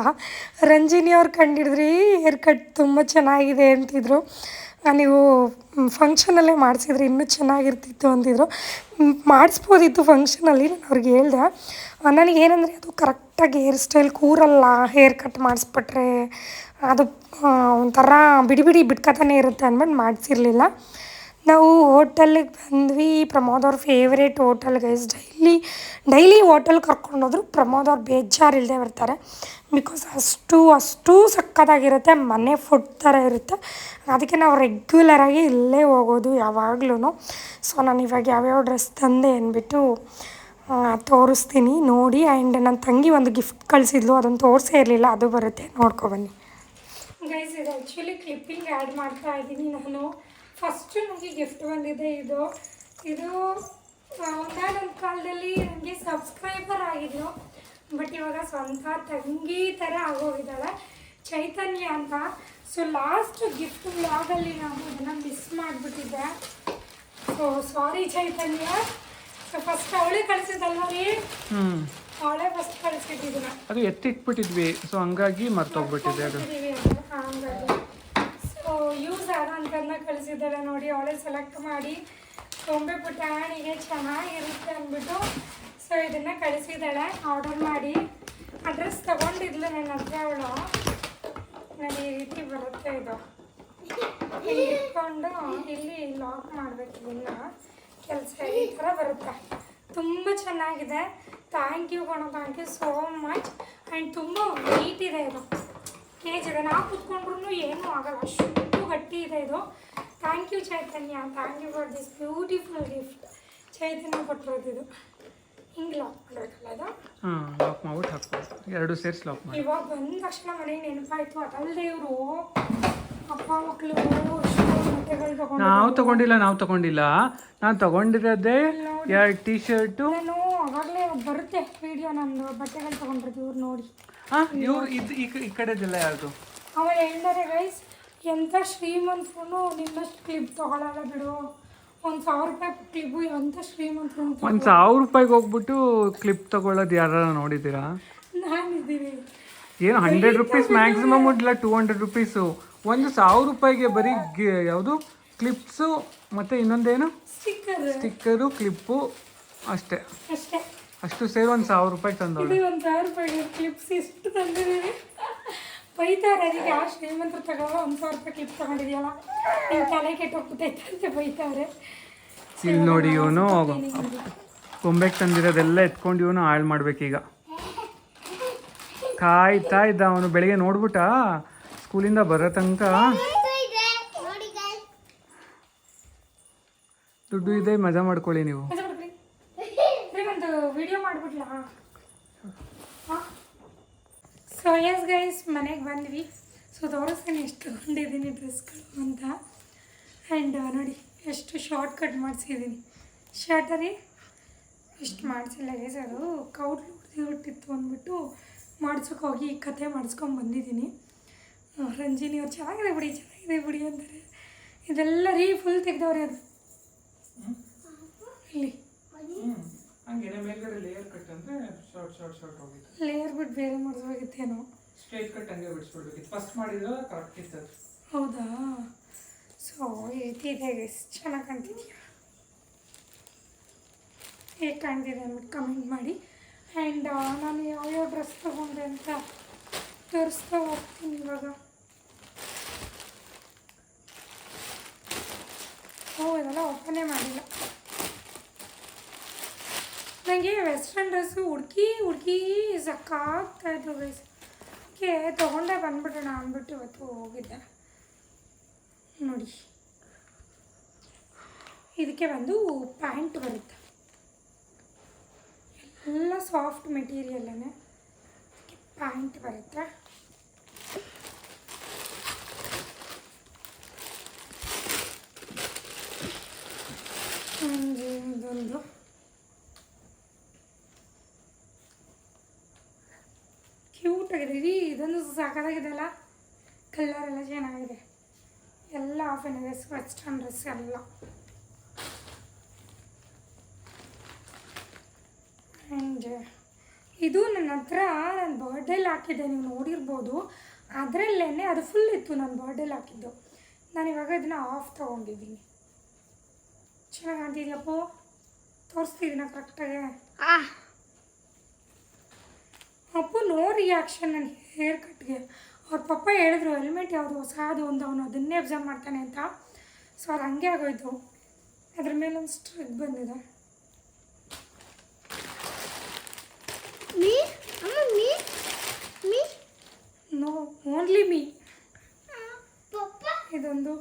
ರಂಜಿನಿ ಅವ್ರು ಕಂಡು ಹಿಡಿದ್ರಿ ಹೇರ್ ಕಟ್ ತುಂಬ ಚೆನ್ನಾಗಿದೆ ಅಂತಿದ್ರು. ನೀವು ಫಂಕ್ಷನಲ್ಲೇ ಮಾಡಿಸಿದ್ರೆ ಇನ್ನೂ ಚೆನ್ನಾಗಿರ್ತಿತ್ತು ಅಂತಿದ್ರು. ಮಾಡಿಸ್ಬೋದಿತ್ತು ಫಂಕ್ಷನಲ್ಲಿ ನಾನು ಅವ್ರಿಗೆ ಹೇಳ್ದೆ. ನನಗೇನಂದರೆ ಅದು ಕರೆಕ್ಟಾಗಿ ಹೇರ್ ಸ್ಟೈಲ್ ಕೂರಲ್ಲ ಹೇರ್ ಕಟ್ ಮಾಡಿಸ್ಬಿಟ್ರೆ ಅದು ಒಂಥರ ಬಿಡಿ ಬಿಡಿ ಬಿಟ್ಕೋತಾನೆ ಇರುತ್ತೆ ಅಂದ್ಬಿಟ್ಟು ಮಾಡಿಸಿರ್ಲಿಲ್ಲ. ನಾವು ಹೋಟೆಲಿಗೆ ಬಂದ್ವಿ. ಪ್ರಮೋದ್ ಅವ್ರ favourite hotel guys daily daily hotel ಕರ್ಕೊಂಡೋದ್ರು Pramod ಅವ್ರು ಬೇಜಾರಿಲ್ಲದೆ ಬರ್ತಾರೆ. ಬಿಕಾಸ್ ಅಷ್ಟು ಅಷ್ಟು ಸಕ್ಕತ್ತಾಗಿರುತ್ತೆ ಮನೆ ಫುಡ್ ಥರ ಇರುತ್ತೆ. ಅದಕ್ಕೆ ನಾವು ರೆಗ್ಯುಲರಾಗಿ ಇಲ್ಲೇ ಹೋಗೋದು ಯಾವಾಗ್ಲೂ ಸೊ ನಾನು ಇವಾಗ ಯಾವ್ಯಾವ ಡ್ರೆಸ್ ತಂದೆ ಅಂದ್ಬಿಟ್ಟು ತೋರಿಸ್ತೀನಿ. ನೋಡಿ ಆ್ಯಂಡ್ ನನ್ನ ತಂಗಿ ಒಂದು ಗಿಫ್ಟ್ ಕಳಿಸಿದ್ಲು. ಅದನ್ನು ತೋರಿಸೇ ಇರಲಿಲ್ಲ. ಅದು ಬರುತ್ತೆ. ನೋಡ್ಕೊಬನ್ನಿ ಗೈಸ್ ಇದು ಆ್ಯಕ್ಚುಲಿ ಕ್ಲಿಪ್ಪಿಂಗ್ ಆ್ಯಡ್ ಮಾಡ್ತಾ ಇದ್ದೀನಿ ನಾನು. ಫಸ್ಟು ನನಗೆ ಗಿಫ್ಟ್ ಬಂದಿದೆ ಇದು. ಇದು ಒಂದಾನೊಂದು ಕಾಲದಲ್ಲಿ ನನಗೆ ಸಬ್ಸ್ಕ್ರೈಬರ್ ಆಗಿದ್ರು ಬಟ್ ಇವಾಗ ಸ್ವಂತ ತಂಗಿ ಥರ ಆಗೋಗಿದ್ದಾಳೆ. ಚೈತನ್ಯ ಅಂತ. ಸೊ ಲಾಸ್ಟ್ ಗಿಫ್ಟ್ ವ್ಲಾಗಲ್ಲಿ ನಾನು ಅದನ್ನು miss ಮಾಡಿಬಿಟ್ಟಿದ್ದೆ? So sorry Chaitanya. So first ಅವಳೇ ಕಳಿಸಿದಲ್ವ ರೀ? ಅವಳೇ ಫಸ್ಟ್ ಕಳಿಸಿದ್ದಿದ್ದನ್ನ ಅದು ಎತ್ತಿಟ್ಬಿಟ್ಟಿದ್ವಿ. ಸೊ ಹಂಗಾಗಿ ಮರ್ತೋಗ್ಬಿಟ್ಟಿದೆ ಅದು. ಸೊ ಯೂಸ್ ಆಗೋಂಥದ್ದನ್ನ ಕಳಿಸಿದ್ದಾಳೆ ನೋಡಿ. ಅವಳೇ ಸೆಲೆಕ್ಟ್ ಮಾಡಿ ತೊಂಬೆ ಪುಟಾಣಿಗೆ ಚೆನ್ನಾಗಿರುತ್ತೆ ಅಂದ್ಬಿಟ್ಟು. ಸೊ ಇದನ್ನು ಕಳಿಸಿದ್ದಾಳೆ. ಆರ್ಡರ್ ಮಾಡಿ. ಅಡ್ರೆಸ್ ತೊಗೊಂಡಿದ್ಲು ನನ್ನ ಹತ್ರ ಅವಳು. ನೋಡಿ ಈ ರೀತಿ ಬರುತ್ತೆ ಇದು. ಇಟ್ಕೊಂಡು ಇಲ್ಲಿ ಲಾಕ್ ಮಾಡಬೇಕು ಇದನ್ನ ಕೆಲಸ ಈ ಥರ ಬರುತ್ತೆ. ತುಂಬ ಚೆನ್ನಾಗಿದೆ. ಥ್ಯಾಂಕ್ ಯು ಕಣೋ thank you so much and ತುಂಬ ವೆಯ್ಟ್ ಇದೆ ಇದು. ಕೆ ಇದೆ ನಾವು ಕುತ್ಕೊಂಡ್ರು ಏನೂ ಆಗಲ್ಲ. ಅಷ್ಟು ಗಟ್ಟಿ ಇದೆ ಇದು. Thank you Chaitanya. Thank you for this beautiful gift Chaitanya ಕೊಟ್ಟಿರೋದು ಹಿಂಗೆ ಲಾಕ್ ಮಾಡಬೇಕಲ್ಲ ಹಾಂ ಲಾಕ್ ಮಾಡ್ಬಿಟ್ಟು ಹಾಕ್ಬೋದು. ಎರಡು ಸೇರಿಸಿ ಲಾಕ್ ಮಾಡಿ. ಇವಾಗ ಬಂದ ತಕ್ಷಣ ಮನೆಗೆ ನೆನಪಾಯ್ತು. ಅದಲ್ಲದೆ ಇವರು ಅಪ್ಪ ಮಕ್ಕಳು ನಾವು ತಗೊಂಡಿಲ್ಲ ನಾವು ತಗೊಂಡಿಲ್ಲ. ನಾನು ತಗೊಂಡಿರೋದೇ ಎರಡು ಟೀ ಶರ್ಟು ನಾನು ಅವಾಗಲೇ ಬರುತ್ತೆ ವಿಡಿಯೋ ನಂದು. ಬಟ್ಟೆಗಳು ತಗೊಂಡಿರೋದು ಇವ್ರು ನೋಡಿ. ಹಾಂ ಇವ್ರು ಇದು ಈ ಈ ಕಡೆದೆಲ್ಲ ಯಾವುದು? ಅವ ಹೇಳ್ತಾರೆ ಗೈಸ್ ಎಂಥ ಶ್ರೀಮಂತರು ನಿನ್ನಷ್ಟು ಕ್ಲಿಪ್ ತಗೊಳಲ್ಲ ಬಿಡು. ಒಂದು ಸಾವಿರ ರೂಪಾಯಿ ಕ್ಲಿಪ್ಪು ಎಂಥ ಶ್ರೀಮಂತರು ಒಂದು ಸಾವಿರ ರೂಪಾಯಿಗೆ ಹೋಗ್ಬಿಟ್ಟು ಕ್ಲಿಪ್ ತಗೊಳ್ಳೋದು ಯಾರು ನೋಡಿದ್ದೀರಾ? ನಾನಿದ್ದೀನಿ ಏನು ಹಂಡ್ರೆಡ್ ರುಪೀಸ್ ಮ್ಯಾಕ್ಸಿಮಮ್ ಇಲ್ಲ ಟೂ ಹಂಡ್ರೆಡ್ ರುಪೀಸು ಒಂದು ಸಾವಿರ ರೂಪಾಯಿಗೆ ಬರೀ ಯಾವುದು? ಕ್ಲಿಪ್ಸು ಮತ್ತು ಇನ್ನೊಂದೇನು? ಸ್ಟಿಕ್ಕರ್ ಸ್ಟಿಕ್ಕರು ಕ್ಲಿಪ್ಪು ಅಷ್ಟೇ. ಅಷ್ಟೇ. ಅಷ್ಟು ಸೇರಿ ಒಂದು ಸಾವಿರ ರೂಪಾಯಿ ತಂದವಳು. ಇದು ಒಂದು ಸಾವಿರ ರೂಪಾಯಿ ಕ್ಲಿಪ್ಸ್ ಇಷ್ಟು ತಂದಿದ್ದೀವಿ ಬೈತಾರೆ ಅದಕ್ಕೆ ಆ ಶ್ರೀಮಂತರು ತಗೊಳ್ಳೋ ಒಂದು ಸಾವಿರ ರೂಪಾಯಿ ಕ್ಲಿಪ್ ತಗೊಂಡಿದೆಯಲ್ಲ? ನೀವು ತಲೆ ಕೆಟ್ಟೋಗ್ಬಿಟ್ಟೈತೆ ಅಂತ ಬೈತಾರೆ. ಇಲ್ಲಿ ನೋಡಿ ಇವನು ಕೊಂಬೆಗೆ ತಂದಿರೋದೆಲ್ಲ ಎತ್ಕೊಂಡು ಇವನು ಹಾಳು ಮಾಡ್ಬೇಕೀಗ. ಕಾಯ್ತಾ ಇದ್ದ ಅವನು. ಬೆಳಿಗ್ಗೆ ನೋಡ್ಬಿಟ್ಟ? ಸ್ಕೂಲಿಂದ ಬರೋ ತನಕ. ದುಡ್ಡು ಇದೆ ಮಜಾ ಮಾಡ್ಕೊಳ್ಳಿ ನೀವು. ಸೊ ಎಸ್ ಗೈಸ್ ಮನೆಗೆ ಬಂದ್ವಿ. ಸೊ ತೋರಿಸ್ತೀನಿ ಎಷ್ಟು ಹೊಂದಿದ್ದೀನಿ ಡ್ರೆಸ್ಗಳು ಅಂತ. ಆ್ಯಂಡ್ ನೋಡಿ ಎಷ್ಟು ಶಾರ್ಟ್ ಕಟ್ ಮಾಡಿಸಿದ್ದೀನಿ ಶರ್ಟರಿ ಇಷ್ಟು ಮಾಡಿಸಿಲ್ಲ ಗೈಸ್ ಅದು ಕೌಟ್ ಹೊಟ್ಟಿತ್ತು ಅಂದ್ಬಿಟ್ಟು ಮಾಡ್ಸೋಕೆ ಹೋಗಿ ಈ ಕತೆ ಮಾಡಿಸ್ಕೊಂಡು ಬಂದಿದ್ದೀನಿ. ರಂಜಿನಿ ಅವ್ರು ಚೆನ್ನಾಗಿದೆ ಬಿಡಿ ಚೆನ್ನಾಗಿದೆ ಬಿಡಿ ಅಂತಾರೆ. ಇದೆಲ್ಲ ರೀ ಫುಲ್ ತೆಗ್ದವ್ರೆ ಅದು. ಇಲ್ಲಿ. ಹಂಗೇನೆ ಮೇಲ್ಗಡೆ ಲೇಯರ್ ಕಟ್ ಅಂದ್ರೆ ಶಾರ್ಟ್ ಶಾರ್ಟ್ ಶಾರ್ಟ್ ಹೋಗಿತ್ತು. ಲೇಯರ್ ಬಿಟ್ಟು ಬೇರೆ ಮಾಡಿಸ್ಬೇಕಿತ್ತೇನೋ? ಸ್ಟ್ರೈಟ್ ಕಟ್ ಹಂಗೆ ಬಿಡಿಸ್ಬಿಡ್ಬೇಕಿತ್ತು. ಫಸ್ಟ್ ಮಾಡಿದ್ರೆ ಕರೆಕ್ಟ್ ಇತ್ತು. ಹೌದಾ? ಸೊ ಇದೆ ಎಷ್ಟು ಚೆನ್ನಾಗಿ ಕಾಣ್ತಿದ್ಯಾ? ಹೇಗೆ ಕಾಣ್ತಿದೆ ಅಂದ್ಬಿಟ್ಟು ಕಮೆಂಟ್ ಮಾಡಿ. ಆ್ಯಂಡ್ ನಾನು ಯಾವ್ಯಾವ ಡ್ರೆಸ್ ತೊಗೊಂಡೆ ಅಂತ ತೋರಿಸ್ತಾ ಹೋಗ್ತೀನಿ ಇವಾಗ. ಓ ಇದೆಲ್ಲ ಓಪನೇ ಮಾಡಿಲ್ಲ. ನನಗೆ ವೆಸ್ಟರ್ನ್ ಡ್ರೆಸ್ಸು ಹುಡುಕಿ ಹುಡುಕಿ ಸಕ್ಕಾಗ್ತಾ ಇತ್ತು ಗೈಸ್ ಓಕೆ ತೊಗೊಂಡೇ ಬಂದ್ಬಿಡೋಣ ಅಂದ್ಬಿಟ್ಟು ಇವತ್ತು ಹೋಗಿದ್ದೆ ನೋಡಿ ಇದಕ್ಕೆ ಒಂದು ಪ್ಯಾಂಟ್ ಬರುತ್ತೆ ಎಲ್ಲ ಸಾಫ್ಟ್ ಮೆಟೀರಿಯಲ್ಲೇ ಅದಕ್ಕೆ ಪ್ಯಾಂಟ್ ಬರುತ್ತೆ ಹಂಗೆ ಇದೊಂದು ರೀ ಇದೊಂದು ಸಾಕಾಗಿದೆ ಕಲರ್ ಎಲ್ಲ ಚೆನ್ನಾಗಿದೆ ಎಲ್ಲ ಆಫ್ ಏನಿದೆ? ವೆಸ್ಟರ್ನ್ ಡ್ರೆಸ್ ಎಲ್ಲ. ಆ್ಯಂಡ್ ಇದು ನನ್ನ ಹತ್ರ ನನ್ನ ಬರ್ಡೇಲಿ ಹಾಕಿದ್ದೆ. ನೀವು ನೋಡಿರ್ಬೋದು. ಅದರಲ್ಲೇ ಅದು ಫುಲ್ ಇತ್ತು ನನ್ನ ಬರ್ಡೇಲಿ ಹಾಕಿದ್ದು. ನಾನು ಇವಾಗ ಇದನ್ನು ಆಫ್ ತೊಗೊಂಡಿದ್ದೀನಿ. ಚೆನ್ನಾಗಿ ಕಾಣ್ತಿದ್ಯಪ್ಪೋ ತೋರಿಸ್ತಿದ್ದೀನ ಕರೆಕ್ಟಾಗಿ ಆ ಅಪ್ಪು ನೋ ರಿಯಾಕ್ಷನ್ ನನ್ನ ಹೇರ್ ಕಟ್ಗೆ ಅವ್ರ ಪಪ್ಪ ಹೇಳಿದ್ರು ಹೆಲ್ಮೆಟ್ ಯಾವುದು? ಹೊಸದು ಒಂದು ಅವನು ಅದನ್ನೇ ಅಬ್ಸರ್ವ್ ಮಾಡ್ತಾನೆ ಅಂತ. ಸೊ ಅದು ಹಂಗೆ ಆಗೋಯ್ತು. ಅದ್ರ ಮೇಲೆ ಒಂದು ಸ್ಟ್ರಿಕ್ ಬಂದಿದೆ. ಮೀ? ಅಮ್ಮ me? Me? No only me. ಇದೊಂದು.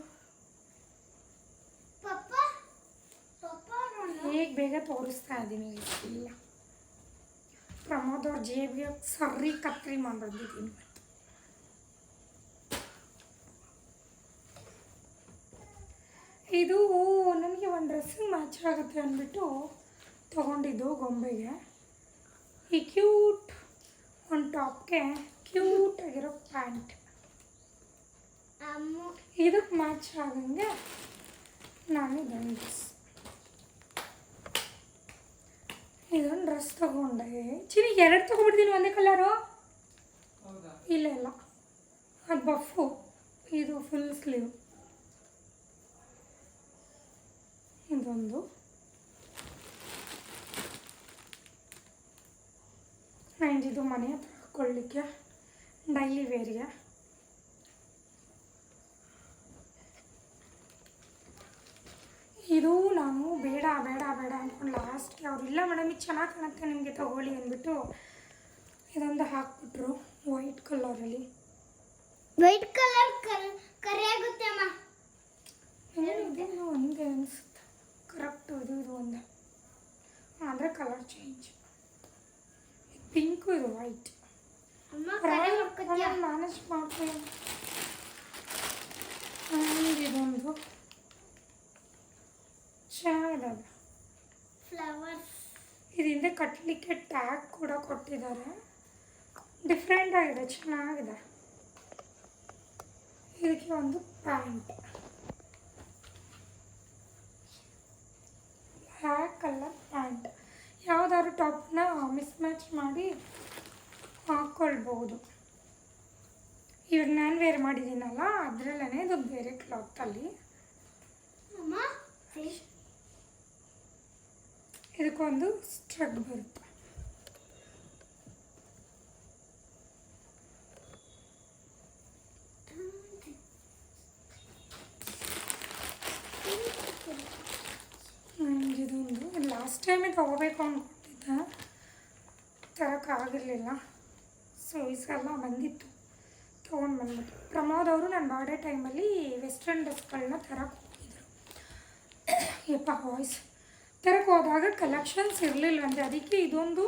ಹೇಗೆ ಬೇಗ ತೋರಿಸ್ತಾ ಇದ್ದೀನಿ ಇಲ್ಲ ಪ್ರಮೋದ್ ಅವ್ರ ಜೇಬಿಗೆ ಸರಿ ಕತ್ರಿ ಮಾಡ್ಬಿಟ್ಟಿದ್ದೀನಿ ಇವತ್ತು ಇದು ನನಗೆ ಒಂದು ಡ್ರೆಸ್ಸಿಗೆ ಮ್ಯಾಚ್ ಆಗುತ್ತೆ ಅಂದ್ಬಿಟ್ಟು ತೊಗೊಂಡಿದ್ದು ಗೊಂಬೆಗೆ. ಈ ಕ್ಯೂಟ್ ಒಂದು ಟಾಪ್ಗೆ ಕ್ಯೂಟ್ ಆಗಿರೋ ಪ್ಯಾಂಟ್. ಅಮ್ಮ. ಇದಕ್ಕೆ ಮ್ಯಾಚ್ ಆಗಂಗೆ ನಾನು ಇದೊಂದು ಡ್ರೆಸ್ ಇದೊಂದು ಡ್ರೆಸ್ ತಗೊಂಡೆ. ಚಿನಿ ಎರಡು ತೊಗೊಂಡ್ಬಿಡ್ತೀನಿ ಒಂದೇ ಕಲರು ಇಲ್ಲ ಇಲ್ಲ. ಅದು ಬಫು. ಇದು ಫುಲ್ ಸ್ಲೀವ್ ಇದೊಂದು. ಆ್ಯಂಡ್ ಇದು ಮನೆ ಹತ್ರ ಹಾಕ್ಕೊಳ್ಳಿಕ್ಕೆ ಡೈಲಿ ವೇರಿಯಾ ಇದು ನಾನು ಬೇಡ ಬೇಡ ಅಂದ್ಕೊಂಡು ಲಾಸ್ಟ್ಗೆ ಅವ್ರು ಇಲ್ಲ ಮೇಡಮ್ ಇದು ಚೆನ್ನಾಗಿ ಕಾಣುತ್ತೆ ನಿಮಗೆ ತಗೊಳ್ಳಿ ಅಂದ್ಬಿಟ್ಟು ಇದೊಂದು ಹಾಕ್ಬಿಟ್ರು ವೈಟ್ ಕಲರಲ್ಲಿ ವೈಟ್ ಕಲರ್ ಕರಿ ಆಗುತ್ತೆ ಅಮ್ಮ. ಇದೇನು ಒಂದೇ ಅನಿಸುತ್ತೆ. ಕರೆಕ್ಟ್ ಇದು ಇದು ಒಂದು. ಅಂದರೆ ಕಲರ್ ಚೇಂಜ್ ಪಿಂಕು ಇದು ವೈಟ್ ಮ್ಯಾನೇಜ್ ಮಾಡ್ತೀನಿ ಇದೊಂದು ಚೆನ್ನಾಗಿದೆ ಫ್ಲವರ್ಸ್ ಇದರಿಂದ ಕಟ್ಟಲಿಕ್ಕೆ ಟ್ಯಾಗ್ ಕೂಡ ಕೊಟ್ಟಿದ್ದಾರೆ. ಡಿಫ್ರೆಂಟ್ ಆಗಿದೆ ಚೆನ್ನಾಗಿದೆ. ಇದಕ್ಕೆ ಒಂದು ಪ್ಯಾಂಟ್ ಬ್ಲ್ಯಾಕ್ ಕಲರ್ ಪ್ಯಾಂಟ್ ಯಾವುದಾದ್ರು ಟಾಪ್ನ ಮಿಸ್ ಮ್ಯಾಚ್ ಮಾಡಿ ಹಾಕ್ಕೊಳ್ಬೋದು ಇವಾಗ ನಾನು ವೇರ್ ಮಾಡಿದ್ದೀನಲ್ಲ ಅದರಲ್ಲೇ ಇದು ಬೇರೆ ಕ್ಲಾತಲ್ಲಿ ಅಮ್ಮ ಇದಕ್ಕೊಂದು ಸ್ಟ್ರಗ್ ಬರುತ್ತೆ. ನನಗೆ ಇದೊಂದು ಲಾಸ್ಟ್ ಟೈಮೇ ತೊಗೋಬೇಕು ಅಂದ್ಕೊಂಡಿದ್ದೆ ತರೋಕ್ಕಾಗಿರಲಿಲ್ಲ ಸೊ ಈ ಸಲ ಬಂದಿತ್ತು. ತೊಗೊಂಡು ಬಂದ್ಬಿಟ್ಟು ಪ್ರಮೋದ್ ಅವರು ನನ್ನ ಬರ್ಡೇ ಟೈಮಲ್ಲಿ ವೆಸ್ಟರ್ನ್ ಡ್ರೆಸ್ಗಳನ್ನ ತರಕ್ಕೆ ಹೋಗಿದ್ರು. [COUGHS] ಯಪ್ಪ ವಾಯ್ಸ್ ತರಕ್ಕೆ ಹೋದಾಗ ಕಲೆಕ್ಷನ್ಸ್ ಇರಲಿಲ್ವಂತೆ ಅದಕ್ಕೆ ಇದೊಂದು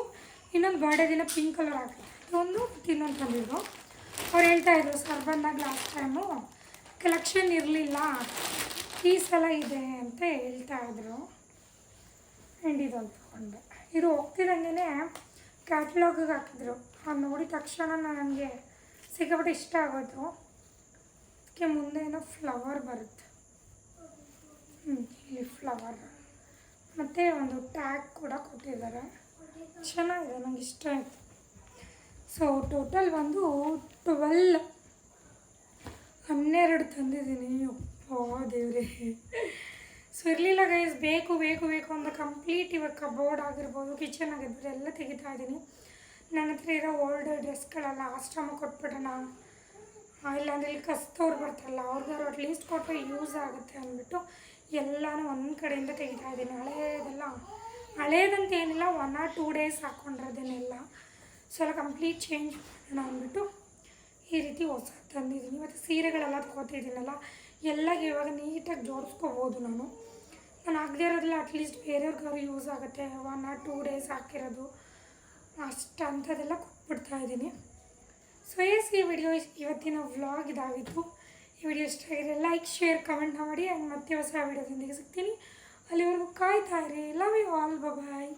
ಇನ್ನೊಂದು ಬರ್ಡೇ ದಿನ ಪಿಂಕ್ ಕಲರ್ ಹಾಕಿ. ಇದೊಂದು ಇನ್ನೊಂದು ತಂದಿದ್ರು ಅವ್ರು ಹೇಳ್ತಾ ಇದ್ರು, ಸರ್, ಬಂದಾಗ ಲಾಸ್ಟ್ ಟೈಮು ಕಲೆಕ್ಷನ್ ಇರಲಿಲ್ಲ. ಈ ಸಲ ಇದೆ ಅಂತ ಹೇಳ್ತಾ ಇದ್ರು. ಆ್ಯಂಡ್ ಇದೊಂದು ತೊಗೊಂಡೆ ಇದು ಹೋಗ್ತಿದ್ದಂಗೆ ಕ್ಯಾಟ್ಲಾಗಿಗೆ ಹಾಕಿದ್ರು. ಅದು ನೋಡಿದ ತಕ್ಷಣ ನನಗೆ ಸಿಕ್ಕಾಪಟ್ಟೆ ಇಷ್ಟ ಆಗೋದು ಅದಕ್ಕೆ ಮುಂದೆ ಏನೋ ಫ್ಲವರ್ ಬರುತ್ತೆ. ಹ್ಞೂ ಇಲ್ಲಿ ಫ್ಲವರ್ ಮತ್ತು ಒಂದು ಟ್ಯಾಗ್ ಕೂಡ ಕೊಟ್ಟಿದ್ದಾರೆ. ಚೆನ್ನಾಗಿದೆ ನನಗೆ ಇಷ್ಟ ಆಯಿತು. ಸೊ ಟೋಟಲ್ ಬಂದು ಟ್ವೆಲ್ ಹನ್ನೆರಡು ತಂದಿದ್ದೀನಿ. ಓ ದೇವ್ರೆ. ಸೊ ಇರಲಿಲ್ಲ ಗೈಸ್ ಬೇಕು ಬೇಕು ಬೇಕು ಅಂತ ಕಂಪ್ಲೀಟ್ ಇವಾಗ ಕಬೋರ್ಡ್ ಆಗಿರ್ಬೋದು ಕಿಚನ್ ಆಗಿರ್ಬೋದು, ಎಲ್ಲ ತೆಗಿತಾ ಇದ್ದೀನಿ. ನನ್ನ ಹತ್ರ ಇರೋ ಓಲ್ಡ್ ಡ್ರೆಸ್ಗಳೆಲ್ಲ ಆಶ್ರಮ ಕೊಟ್ಬಿಡೋಣ. ಇಲ್ಲಾಂದ್ರೆ ಇಲ್ಲಿ ಕಸ್ತವ್ರು ಬರ್ತಾರಲ್ಲ ಅವ್ರಿಗಾರು ಅಟ್ಲೀಸ್ಟ್ ಕೊಟ್ಟು ಯೂಸ್ ಆಗುತ್ತೆ ಅಂದ್ಬಿಟ್ಟು ಎಲ್ಲನೂ ಒಂದು ಕಡೆಯಿಂದ ತೆಗಿತಾ ಇದ್ದೀನಿ. ಹಳೇದೆಲ್ಲ ಹಳೇದಂತ ಏನಿಲ್ಲ ಒನ್ ಆರ್ ಟೂ ಡೇಸ್ ಹಾಕ್ಕೊಂಡಿರೋದೇನೆಲ್ಲ ಸೊ ಎಲ್ಲ ಕಂಪ್ಲೀಟ್ ಚೇಂಜ್ ಮಾಡೋಣ ಅಂದ್ಬಿಟ್ಟು ಈ ರೀತಿ ಹೊಸ ತಂದಿದ್ದೀನಿ. ಮತ್ತು ಸೀರೆಗಳೆಲ್ಲ ತೊಗೋತಿದ್ದೀನಲ್ಲ ಎಲ್ಲ ಇವಾಗ ನೀಟಾಗಿ ಜೋಡಿಸ್ಕೋಬೋದು ನಾನು. ನಾನು ಆಗದೇ ಇರೋದಿಲ್ಲ ಅಟ್ಲೀಸ್ಟ್ ಬೇರೆಯವ್ರಿಗಾದ್ರು ಯೂಸ್ ಆಗುತ್ತೆ. ಒನ್ ಆರ್ ಟೂ ಡೇಸ್ ಹಾಕಿರೋದು, ಅಷ್ಟು ಅಂಥದ್ದೆಲ್ಲ ಕೊಟ್ಬಿಡ್ತಾ ಇದ್ದೀನಿ. ಸೊ ಎಸ್ ಈ ವಿಡಿಯೋ ಇವತ್ತಿನ ವ್ಲಾಗ್ ಇದಾಗಿತ್ತು. ಈ ವಿಡಿಯೋ ಇಷ್ಟ ಆಗಿದೆ ಲೈಕ್, ಶೇರ್, ಕಮೆಂಟ್ ಮಾಡಿ. ಆ್ಯಂಡ್ ಮತ್ತೆ ಹೊಸ ವಿಡಿಯೋದೊಂದಿಗೆ ಸಿಗ್ತೀನಿ. ಅಲ್ಲಿವರೆಗೂ ಕಾಯ್ತಾ ಇರಿ. Love you all bye